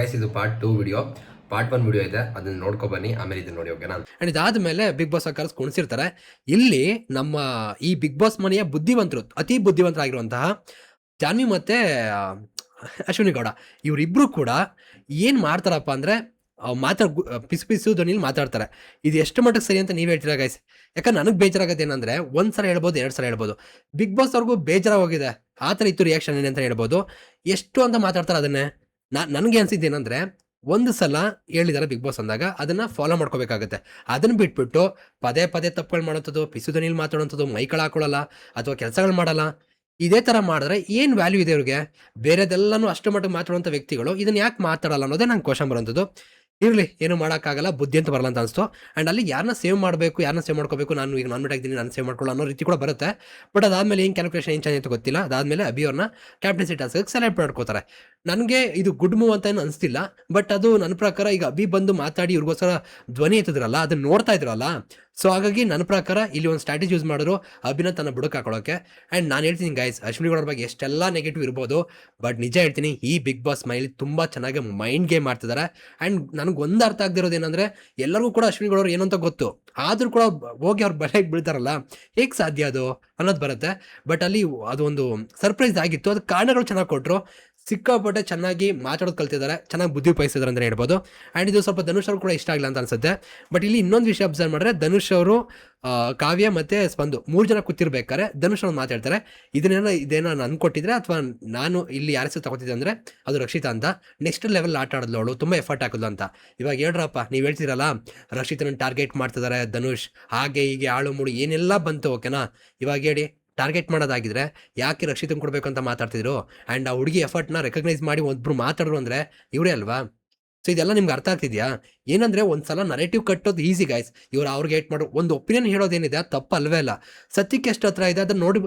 Guys ಇದು part two video part one video ಇದೆ. ಅದನ್ನ ನೋಡ್ಕೊ ಬನ್ನಿ. ಆಮೇಲೆ ಇದನ್ನ ನೋಡಿ ಓಕೆನಾ ಅಂಡ್ ಇದಾದ್ಮೇಲೆ ಬಿಗ್ ಬಾಸ್ ಕರ್ಸ್ ಕುಣಿಸಿರ್ತಾರೆ. ಇಲ್ಲಿ ನಮ್ಮ ಈ ಬಿಗ್ ಬಾಸ್ ಮನೆಯ ಬುದ್ಧಿವಂತರು, ಅತಿ ಬುದ್ಧಿವಂತರಾಗಿರುವಂತಹ ಜಾನ್ವಿ ಮತ್ತೆ ಅಶ್ವಿನಿ ಗೌಡ, ಇವರಿಬ್ರು ಕೂಡ ಏನ್ ಮಾಡ್ತಾರಪ್ಪ ಅಂದ್ರೆ ಮಾತಾಡ್ ಪಿಸು ಪಿಸು ಧ್ವನಿಲಿ ಮಾತಾಡ್ತಾರೆ. ಇದು ಎಷ್ಟು ಮಟ್ಟಕ್ಕೆ ಸರಿ ಅಂತ ನೀವು ಹೇಳ್ತೀರಾ ಗೈಸ್ ಯಾಕಂದ್ರೆ ನನಗೆ ಬೇಜಾರಾಗತ್ತೆ ಏನಂದ್ರೆ ಒಂದ್ಸಲ ಹೇಳ್ಬೋದು, ಎರಡು ಸಲ ಹೇಳ್ಬೋದು. ಬಿಗ್ ಬಾಸ್ ಅವ್ರಿಗೂ ಬೇಜಾರಾಗೋಗಿದೆ ಆ ಥರ ಇತ್ತು ರಿಯಾಕ್ಷನ್ ಏನಂತ ಹೇಳ್ಬೋದು. ಎಷ್ಟು ಅಂತ ಮಾತಾಡ್ತಾರೆ ಅದನ್ನೇ. ನಾ ನನಗೆ ಅನ್ಸಿದ್ದು ಏನಂದ್ರೆ ಒಂದು ಸಲ ಹೇಳಿದಾರೆ ಬಿಗ್ ಬಾಸ್ ಅಂದಾಗ ಅದನ್ನು ಫಾಲೋ ಮಾಡ್ಕೋಬೇಕಾಗುತ್ತೆ. ಅದನ್ನು ಬಿಟ್ಬಿಟ್ಟು ಪದೇ ಪದೇ ತಪ್ಪುಗಳು ಮಾಡೋಂಥದ್ದು, ಪಿಸು ಧ್ವನಿಲಿ ಮಾತಾಡೋಂಥದ್ದು ಮೈಗಳು ಹಾಕೊಳ್ಳಲ್ಲ ಅಥವಾ ಕೆಲಸಗಳು ಮಾಡಲ್ಲ. ಇದೇ ಥರ ಮಾಡಿದ್ರೆ ಏನು ವ್ಯಾಲ್ಯೂ ಇದೆ ಅವ್ರಿಗೆ ಬೇರೆದೆಲ್ಲನೂ ಅಷ್ಟು ಮಟ್ಟಿಗೆ ಮಾತಾಡುವಂಥ ವ್ಯಕ್ತಿಗಳು ಇದನ್ನು ಯಾಕೆ ಮಾತಾಡಲ್ಲ ಅನ್ನೋದೇ ನಂಗೆ ಕ್ವಶನ್ ಬರೋಂಥದ್ದು. ಇರಲಿ, ಏನು ಮಾಡೋಕ್ಕಾಗಲ್ಲ, ಬುದ್ಧಿ ಅಂತ ಬರಲ್ಲ ಅಂತ ಅನಿಸ್ತು. ಆ್ಯಂಡ್ ಅಲ್ಲಿ ಯಾರನ್ನ ಸೇವ್ ಮಾಡಬೇಕು ಯಾರನ್ನ ಸೇವ್ ಮಾಡ್ಕೋಬೇಕು, ನಾನು ಈಗ ನಾನ್ ಆಗಿದ್ದೀನಿ, ನಾನು ಸೇವ್ ಮಾಡ್ಕೊಳ್ಳೋ ಅನ್ನೋ ರೀತಿ ಕೂಡ ಬರುತ್ತೆ. ಬಟ್ ಅದಾದಮೇಲೆ ಏನು ಕ್ಯಾಲ್ಕುಲೇಷನ್ ಏನು ಅಂತ ಗೊತ್ತಿಲ್ಲ. ಅದಾದಮೇಲೆ ಅಭಿ ಅವ್ರನ್ನ ಕ್ಯಾಪ್ಟನ್ಸಿ ಟಾಸ್ಕ್ ಸೆಲೆಕ್ಟ್ ಮಾಡ್ಕೋತಾರೆ. ನನಗೆ ಇದು ಗುಡ್ ಮೂವ್ ಅಂತ ಏನು ಅನಿಸ್ತಿಲ್ಲ ಬಟ್ ಅದು ನನ್ನ ಪ್ರಕಾರ ಈಗ ಅಭಿ ಬಂದು ಮಾತಾಡಿ ಇವ್ರಿಗೋಸ್ಕರ ಧ್ವನಿ ಎತ್ತಿದ್ರಲ್ಲ, ಅದನ್ನ ನೋಡ್ತಾ ಇದ್ರಲ್ಲ. ಸೊ ಹಾಗಾಗಿ ನನ್ನ ಪ್ರಕಾರ ಇಲ್ಲಿ ಒಂದು ಸ್ಟ್ರಾಟಜಿ ಯೂಸ್ ಮಾಡಿದ್ರು ಅಭಿನ ತನ್ನ ಬುಡಕ್ಕೆ ಹಾಕೊಳ್ಳೋಕೆ ಆ್ಯಂಡ್ ನಾನು ಹೇಳ್ತೀನಿ ಗೈಸ್ ಅಶ್ವಿನಿ ಗೌಡರ ಬಗ್ಗೆ ಎಷ್ಟೆಲ್ಲ ನೆಗೆಟಿವ್ ಇರ್ಬೋದು ಬಟ್ ನಿಜ ಹೇಳ್ತೀನಿ ಈ ಬಿಗ್ ಬಾಸ್ ಮೈಲಿ ತುಂಬ ಚೆನ್ನಾಗಿ ಮೈಂಡ್ ಗೇಮ್ ಮಾಡ್ತಿದ್ದಾರೆ ಆ್ಯಂಡ್ ನನಗೆ ಒಂದು ಅರ್ಥ ಆಗದಿರೋದು ಏನಂದರೆ, ಎಲ್ಲರಿಗೂ ಕೂಡ ಅಶ್ವಿನಿ ಗೌಡರು ಏನು ಅಂತ ಗೊತ್ತು. ಆದರೂ ಕೂಡ ಹೋಗಿ ಅವ್ರು ಬಲೆಗೆ ಬೀಳ್ತಾರಲ್ಲ, ಹೇಗೆ ಸಾಧ್ಯ ಅದು ಅನ್ನೋದು ಬರುತ್ತೆ. ಬಟ್ ಅಲ್ಲಿ ಅದು ಒಂದು ಸರ್ಪ್ರೈಸ್ ಆಗಿತ್ತು ಅದಕ್ಕೆ ಕಾರಣಗಳು ಚೆನ್ನಾಗಿ ಕೊಟ್ಟರು ಸಿಕ್ಕಾಪಟ್ಟೆ ಚೆನ್ನಾಗಿ ಮಾತಾಡೋದು ಕಲ್ತಿದ್ದಾರೆ, ಚೆನ್ನಾಗಿ ಬುದ್ಧಿ ಉಪಯೋಗಿಸಿದ್ದಾರೆ ಅಂತ ಹೇಳ್ಬೋದು. ಆ್ಯಂಡ್ ಇದು ಸ್ವಲ್ಪ ಧನುಷ್ ಅವ್ರು ಕೂಡ ಇಷ್ಟ ಆಗಿಲ್ಲ ಅಂತ ಅನ್ಸುತ್ತೆ. ಬಟ್ ಇಲ್ಲಿ ಇನ್ನೊಂದು ವಿಷಯ ಅಬ್ಸರ್ವ್ ಮಾಡಿದ್ರೆ ಧನುಷ್ ಅವರು ಕಾವ್ಯ ಮತ್ತು ಸ್ಪಂದು ಮೂರು ಜನ ಕೂತಿರ್ಬೇಕಾದ್ರೆ ಧನುಷ್ ಅವ್ರು ಮಾತಾಡ್ತಾರೆ. ಇದನ್ನೇನೋ ಇದೇನೋ ನಾನು ಅನ್ಕೊಟ್ಟಿದ್ರೆ ಅಥವಾ ನಾನು ಇಲ್ಲಿ ಯಾರ ಹೆಸರು ತಗೋತಿದ್ದೆ ಅಂದರೆ ಅದು ರಕ್ಷಿತಾ ಅಂತ. ನೆಕ್ಸ್ಟ್ ಲೆವೆಲ್ ಆಟ ಆಡಿದ್ಲು ಅವಳು, ತುಂಬ ಎಫರ್ಟ್ ಹಾಕಿದ್ಲು ಅಂತ. ಇವಾಗ ಹೇಳ್ರಪ್ಪ, ನೀವು ಹೇಳ್ತೀರಲ್ಲ ರಕ್ಷಿತನ ಟಾರ್ಗೆಟ್ ಮಾಡ್ತಿದ್ದಾರೆ ಧನುಷ್, ಹಾಗೆ ಹೀಗೆ ಆಳು ಮೂಡು ಏನೆಲ್ಲ ಬಂತು ಓಕೆನಾ ಇವಾಗ ಹೇಳಿ. ಟಾರ್ಗೆಟ್ ಮಾಡೋದಾಗಿದ್ರೆ ಯಾಕೆ ರಕ್ಷಿತನ್ ಕೊಡಬೇಕು ಅಂತ ಮಾತಾಡ್ತಿದ್ರು? ಆ್ಯಂಡ್ ಆ ಹುಡುಗಿ ಎಫರ್ಟ್ನ ರೆಕಗ್ನೈಸ್ ಮಾಡಿ ಒಬ್ಬರು ಮಾತಾಡ್ರು ಅಂದರೆ ಇವರೇ ಅಲ್ವಾ? ಸೊ ಇದೆಲ್ಲ ನಿಮ್ಗೆ ಅರ್ಥ ಆಗ್ತಿದ್ಯಾ? ಏನಂದ್ರೆ ಒಂದ್ಸಲ ನರೇಟಿವ್ ಕಟ್ಟೋದು ಈಸಿ ಗೈಸ್ ಇವ್ರು ಅವ್ರಿಗೆ ಏಟ್ ಮಾಡೋ ಒಂದು ಒಪಿನಿಯನ್ ಹೇಳೋದೇನಿದೆ ಅದು ತಪ್ಪು ಅಲ್ವೇ ಅಲ್ಲ. ಸತ್ಯಕ್ಕೆ ಎಷ್ಟು ಹತ್ರ ಇದೆ, ಅದನ್ನ ನೋಡಿ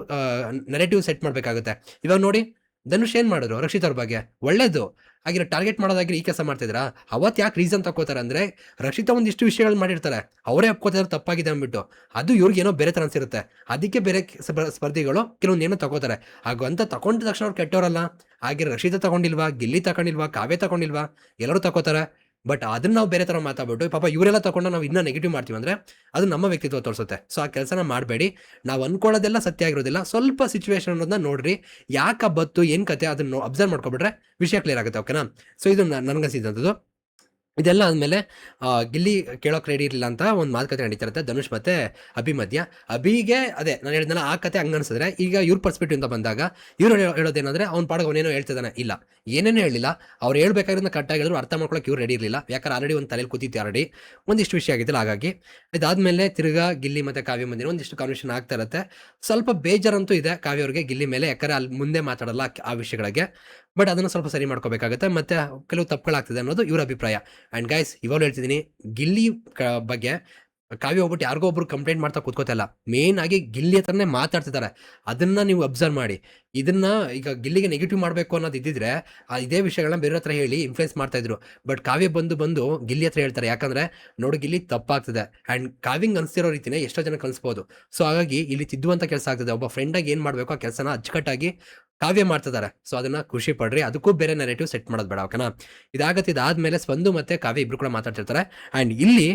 ನರೇಟಿವ್ ಸೆಟ್ ಮಾಡಬೇಕಾಗುತ್ತೆ. ಇವಾಗ ನೋಡಿ. ಧನುಷ್ ಏನ್ ಮಾಡಿದ್ರು? ರಕ್ಷಿತ್ ಅವ್ರ ಬಗ್ಗೆ? ಒಳ್ಳೇದು. ಹಾಗೆ ಟಾರ್ಗೆಟ್ ಮಾಡೋದಾಗಿ ಈ ಕೆಲಸ ಮಾಡ್ತಿದ್ರ? ಅವತ್ತು ಯಾಕೆ ರೀಸನ್ ತಗೋತಾರೆ ಅಂದ್ರೆ, ರಕ್ಷಿತ ಒಂದಿಷ್ಟು ವಿಷಯಗಳು ಮಾಡಿರ್ತಾರೆ. ಅವರೇ ಒಪ್ಕೋತಾರೆ ತಪ್ಪಾಗಿದೆ ಅಂದ್ಬಿಟ್ಟು. ಅದು ಇವ್ರಿಗೆ ಏನೋ ಬೇರೆ ತರ ಅನ್ಸಿರುತ್ತೆ. ಅದಕ್ಕೆ ಬೇರೆ ಸ್ಪ- ಸ್ಪರ್ಧಿಗಳು ಕೆಲವೊಂದು ಏನೋ ತಗೋತಾರೆ ಹಾಗಂತ ತಗೊಂಡ ತಕ್ಷಣ ಅವ್ರು ಕೆಟ್ಟವರಲ್ಲ ಹಾಗೆ ರಕ್ಷಿತ ತಗೊಂಡಿಲ್ವಾ? ಗಿಲ್ಲಿ ತಗೊಂಡಿಲ್ವಾ ಕಾವ್ಯ ತಗೊಂಡಿಲ್ವಾ ಎಲ್ಲರೂ ತಗೋತಾರೆ ಬಟ್ ಅದನ್ನ ನಾವು ಬೇರೆ ತರ ಮಾತಾಡ್ಬಿಟ್ಟು, ಪಾಪ ಇವರೆಲ್ಲ ತಗೊಂಡು ನಾವು ಇನ್ನೂ ನೆಗೆಟಿವ್ ಮಾಡ್ತೀವಿ ಅಂದ್ರೆ ಅದು ನಮ್ಮ ವ್ಯಕ್ತಿತ್ವ ತೋರಿಸುತ್ತೆ. ಸೊ ಆ ಕೆಲಸನ ಮಾಡಬೇಡಿ. ನಾವು ಅನ್ಕೊಳ್ಳೋದೆಲ್ಲ ಸತ್ಯ ಆಗಿರೋದಿಲ್ಲ. ಸ್ವಲ್ಪ ಸಿಚುವೇಶನ್ ಅನ್ನೋದನ್ನ ನೋಡ್ರಿ. ಯಾಕೆ ಬತ್ತು, ಏನು ಕತೆ, ಅದನ್ನು ಅಬ್ಸರ್ವ್ ಮಾಡ್ಕೊಬಿಟ್ರೆ ವಿಷಯ ಕ್ಲಿಯರ್ ಆಗುತ್ತೆ ಓಕೆನಾ ಸೊ ಇದು ನನಗನ್ಸಿದಂಥದ್ದು ಇದೆಲ್ಲ ಆದಮೇಲೆ ಗಿಲ್ಲಿ ಕೇಳೋಕೆ ರೆಡಿ ಇರಲಿಲ್ಲ ಅಂತ ಒಂದು ಮಾತುಕತೆ ನಡೀತಿರುತ್ತೆ, ಧನುಷ್ ಮತ್ತೆ ಅಭಿ ಮಧ್ಯ ಅಭಿಗೆ ಅದೇ, ನಾನು ಹೇಳಿದ್ನಲ್ಲ, ಆ ಕತೆ ಹಂಗ ಅನ್ಸಿದ್ರೆ, ಈಗ ಇವ್ರ ಪರ್ಸ್ಪೆಕ್ಟಿವ್ ಅಂತ ಬಂದಾಗ, ಇವ್ರು ಹೇಳೋ- ಹೇಳೋದೇನಂದ್ರೆ, ಅವ್ನ ಪಾಡಗ ಅವನೇನೋ ಹೇಳ್ತಿದ್ದಾನೆ ಇಲ್ಲ. ಏನೇನೋ ಹೇಳಿಲ್ಲ ಅವ್ರು ಹೇಳ್ಬೇಕಾಗಿರೋದನ್ನ ಕರೆಕ್ಟಾಗಿ ಹೇಳಿದ್ರು, ಅರ್ಥ ಮಾಡ್ಕೊಳಕ್ಕೆ ಇವ್ರು ರೆಡಿ ಇರಲಿಲ್ಲ. ಯಾಕಂದ್ರೆ ಆಲ್ರೆಡಿ ಒಂದು ತಲೆಯಲ್ಲಿ ಕೂತಿತ್ತು ಆಲ್ರೆಡಿ ಒಂದಿಷ್ಟು ವಿಷಯ ಆಗಿದ್ದಿಲ್ಲ, ಹಾಗಾಗಿ. ಇದಾದಮೇಲೆ ತಿರ್ಗಾ ಗಿಲ್ಲಿ ಮತ್ತೆ ಕಾವ್ಯ ಮಂದಿರ ಒಂದಿಷ್ಟು ಕಾನ್ವರ್ಷನ್ ಆಗ್ತಾ ಇರುತ್ತೆ. ಸ್ವಲ್ಪ ಬೇಜಾರಂತೂ ಇದೆ ಕಾವ್ಯ ಅವ್ರಿಗೆ. ಗಿಲ್ಲಿ ಮೇಲೆ ಯಾಕಂದ್ರೆ ಅಲ್ಲಿ ಮುಂದೆ ಮಾತಾಡಲ್ಲ ಆ ವಿಷಯಗಳಿಗೆ. ಬಟ್ ಅದನ್ನು ಸ್ವಲ್ಪ ಸರಿ ಮಾಡ್ಕೋಬೇಕಾಗುತ್ತೆ. ಮತ್ತೆ ಕೆಲವು ತಪ್ಪುಗಳಾಗ್ತದೆ ಅನ್ನೋದು ಇವರ ಅಭಿಪ್ರಾಯ. ಆ್ಯಂಡ್ ಗೈಸ್ ಇವಾಗ ಹೇಳ್ತಿದ್ದೀನಿ, ಗಿಲ್ಲಿ ಬಗ್ಗೆ ಕಾವ್ಯ ಹೋಗ್ಬಿಟ್ಟು ಯಾರಿಗೋ ಒಬ್ರು ಕಂಪ್ಲೇಂಟ್ ಮಾಡ್ತಾ ಕೂತ್ಕೋತಲ್ಲ ಮೇನ್ ಆಗಿ ಗಿಲ್ಲಿ ಹತ್ರನೇ ಮಾತಾಡ್ತಿದ್ದಾರೆ. ಅದನ್ನ ನೀವು ಅಬ್ಸರ್ವ್ ಮಾಡಿ. ಇದನ್ನ ಈಗ ಗಿಲ್ಲಿಗೆ ನೆಗೆಟಿವ್ ಮಾಡಬೇಕು ಅನ್ನೋದು ಇದ್ದಿದ್ರೆ ಇದೇ ವಿಷಯಗಳನ್ನ ಬೇರೆ ಹತ್ರ ಹೇಳಿ ಇನ್ಫ್ಲೂಯೆನ್ಸ್ ಮಾಡ್ತಾ ಇದ್ರು. ಬಟ್ ಕಾವ್ಯ ಬಂದು ಬಂದು ಗಿಲ್ಲಿ ಹತ್ರ ಹೇಳ್ತಾರೆ. ಯಾಕಂದ್ರೆ, ನೋಡು ಗಿಲ್ಲಿ ತಪ್ಪಾಗ್ತದೆ. ಆ್ಯಂಡ್ ಕಾವ್ಯಂಗ್ ಅನಿಸ್ತಿರೋ ರೀತಿನೇ ಎಷ್ಟೋ ಜನ ಕಲಿಸ್ಬೋದು ಸೊ ಹಾಗಾಗಿ ಇಲ್ಲಿ ತಿದ್ದುವಂಥ ಕೆಲಸ ಆಗ್ತದೆ. ಒಬ್ಬ ಫ್ರೆಂಡಾಗಿ ಏನು ಮಾಡಬೇಕು ಆ ಕೆಲಸನ ಅಚ್ಚುಕಟ್ಟಾಗಿ ಕಾವ್ಯ ಮಾಡ್ತಿದ್ದಾರೆ ಸೊ ಅದನ್ನ ಖುಷಿ ಪಡ್ರಿ. ಅದಕ್ಕೂ ಬೇರೆ ನೆರೇಟಿವ್ ಸೆಟ್ ಮಾಡೋದು ಬೇಡ ಓಕೆನಾ ಇದಾಗತ್ತೆ ಇದಾದ್ಮೇಲೆ ಸ್ಪಂದು ಮತ್ತೆ ಕಾವ್ಯ ಇಬ್ರು ಕೂಡ ಮಾತಾಡ್ತಿರ್ತಾರೆ. ಆ್ಯಂಡ್ ಇಲ್ಲಿ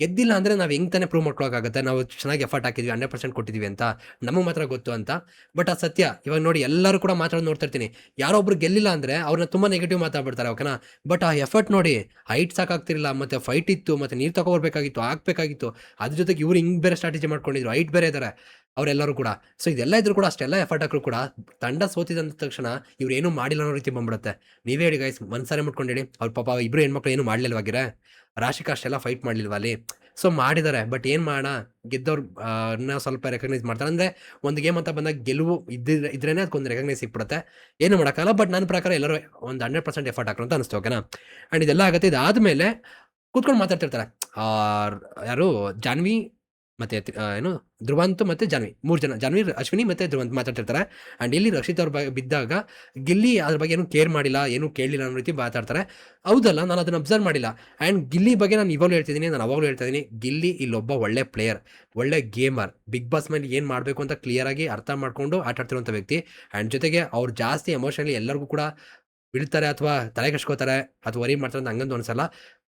ಗೆದ್ದಿಲ್ಲ ಅಂದ್ರೆ ನಾವು ಹೆಂಗ್ ತಾನೇ ಪ್ರೂವ್ ಮಾಡ್ಕೊಳಕ್ಕಾಗುತ್ತೆ? ನಾವು ಚೆನ್ನಾಗಿ ಎಫರ್ಟ್ ಹಾಕಿದ್ವಿ ಹಂಡ್ರೆಡ್ ಪರ್ಸೆಂಟ್ ಕೊಟ್ಟಿದ್ವಿ ಅಂತ. ನಮಗೆ ಮಾತ್ರ ಗೊತ್ತು ಅಂತ. ಬಟ್ ಆ ಸತ್ಯ, ಇವಾಗ ನೋಡಿ ಎಲ್ಲರೂ ಕೂಡ ಮಾತಾಡೋದು ನೋಡ್ತಾ ಇರ್ತೀನಿ ಯಾರೋ ಒಬ್ರು ಗೆಲ್ಲಿಲ್ಲ ಅಂದ್ರೆ ಅವ್ರನ್ನ ತುಂಬಾ ನೆಗೆಟಿವ್ ಮಾತಾಡ್ಬಿಡ್ತಾರೆ ಓಕೆನಾ ಬಟ್ ಆ ಎಫರ್ಟ್ ನೋಡಿ ಹೈಟ್ ಸಾಕಾಗ್ತಿರಲಿಲ್ಲ, ಮತ್ತೆ ಫೈಟ್ ಇತ್ತು, ಮತ್ತೆ ನೀರು ತಗೊಬರ್ಬೇಕಾಗಿತ್ತು ಹಾಕ್ಬೇಕಾಗಿತ್ತು. ಅದ್ರ ಜೊತೆಗೆ ಇವ್ರು ಹಿಂಗ್ ಬೇರೆ ಸ್ಟ್ರಾಟಜಿ ಮಾಡ್ಕೊಂಡಿದ್ರು ಹೈಟ್ ಬೇರೆ ಇದ್ದಾರೆ ಅವರೆಲ್ಲರೂ ಕೂಡ. ಸೊ ಇದೆಲ್ಲ ಇದ್ರು ಕೂಡ ಅಷ್ಟೆಲ್ಲ ಎಫರ್ಟ್ ಹಾಕ್ರು ಕೂಡ ತಂಡ ಸೋತಿದಂತ ತಕ್ಷಣ ಇವ್ರು ಏನೂ ಮಾಡಿಲ್ಲ ಅನ್ನೋ ರೀತಿ ಬಂದ್ಬಿಡುತ್ತೆ. ನೀವೇ ಹೇಳಿ ಗೈಸ್ ಒಂದ್ಸಾರಿ ಮುಟ್ಕೊಂಡಿಡಿ ಅವ್ರ ಪಾಪ ಇಬ್ರು ಹೆಣ್ಮಕ್ಳು ಏನು ಮಾಡಲಿಲ್ವಾಗಿರ ರಾಶಿಕಾ ಅಷ್ಟೆಲ್ಲ ಫೈಟ್ ಮಾಡ್ಲಿಲ್ವಾ ಅಲ್ಲಿ? ಸೊ ಮಾಡಿದ್ದಾರೆ ಬಟ್ ಏನು ಮಾಡೋಣ? ಗೆದ್ದವ್ರು ನ ಸ್ವಲ್ಪ ರೆಕಗ್ನೈಸ್ ಮಾಡ್ತಾರೆ. ಅಂದರೆ ಒಂದು ಗೇಮ್ ಅಂತ ಬಂದಾಗ ಗೆಲುವು ಇದ್ದಿದ್ರೆ ಇದ್ರೇ ಅದಕ್ಕೊಂದು ರೆಕಗ್ನೈಸ್ ಸಿಕ್ಬಿಡುತ್ತೆ. ಏನು ಮಾಡೋಕ್ಕಲ್ಲ ಬಟ್ ನನ್ನ ಪ್ರಕಾರ ಎಲ್ಲರೂ ಒಂದು ಹಂಡ್ರೆಡ್ ಪರ್ಸೆಂಟ್ ಎಫರ್ಟ್ ಹಾಕೋರು ಅಂತ ಅನಿಸ್ತು ಓಕೆನಾ ಆ್ಯಂಡ್ ಇದೆಲ್ಲ ಆಗುತ್ತೆ. ಇದಾದಮೇಲೆ ಕೂತ್ಕೊಂಡು ಮಾತಾಡ್ತಿರ್ತಾರೆ. ಯಾರು? ಜಾನ್ವಿ ಮತ್ತೆ ಏನು, ಧ್ರುವಂತ್ ಮತ್ತೆ ಜಾನ್ವಿ, ಮೂರು ಜನ, ಜಾನ್ವಿ, ಅಶ್ವಿನಿ ಮತ್ತೆ ಧ್ರುವಂತ್ ಮಾತಾಡ್ತಿರ್ತಾರೆ. ಅಂಡ್ ಇಲ್ಲಿ ರಕ್ಷಿತ್ ಅವ್ರ ಬಗ್ಗೆ ಬಿದ್ದಾಗ ಗಿಲ್ಲಿ ಅದ್ರ ಬಗ್ಗೆ ಏನು ಕೇರ್ ಮಾಡಿಲ್ಲ, ಏನು ಕೇಳಲಿಲ್ಲ ಅನ್ನೋ ರೀತಿ ಮಾತಾಡ್ತಾರೆ. ಹೌದಲ್ಲ, ನಾನು ಅದನ್ನ ಅಬ್ಸರ್ವ್ ಮಾಡಿಲ್ಲ. ಆ್ಯಂಡ್ ಗಿಲ್ಲಿ ಬಗ್ಗೆ ನಾನು ಇವಾಗಲೂ ಹೇಳ್ತಿದ್ದೀನಿ, ನಾನು ಅವಾಗಲೂ ಹೇಳ್ತಾ ಇದ್ದೀನಿ ಗಿಲ್ಲಿ ಇಲ್ಲೊಬ್ಬ ಒಳ್ಳೆ ಪ್ಲೇಯರ್ ಒಳ್ಳೆ ಗೇಮರ್ ಬಿಗ್ ಬಾಸ್ ಮೇಲೆ ಏನು ಮಾಡಬೇಕು ಅಂತ ಕ್ಲಿಯರ್ ಆಗಿ ಅರ್ಥ ಮಾಡ್ಕೊಂಡು ಆಟಾಡ್ತಿರುವಂಥ ವ್ಯಕ್ತಿ. ಆ್ಯಂಡ್ ಜೊತೆಗೆ ಅವ್ರು ಜಾಸ್ತಿ ಎಮೋಷನಲಿ ಎಲ್ಲರಿಗೂ ಕೂಡ ಬಿಡ್ತಾರೆ ಅಥವಾ ತಲೆ ಕಷ್ಟಕೋತಾರೆ ಅಥವಾ ವರಿ ಮಾಡ್ತಾರೆ ಅಂತ ಹಂಗಂತ ಅನ್ಸಲ್ಲ.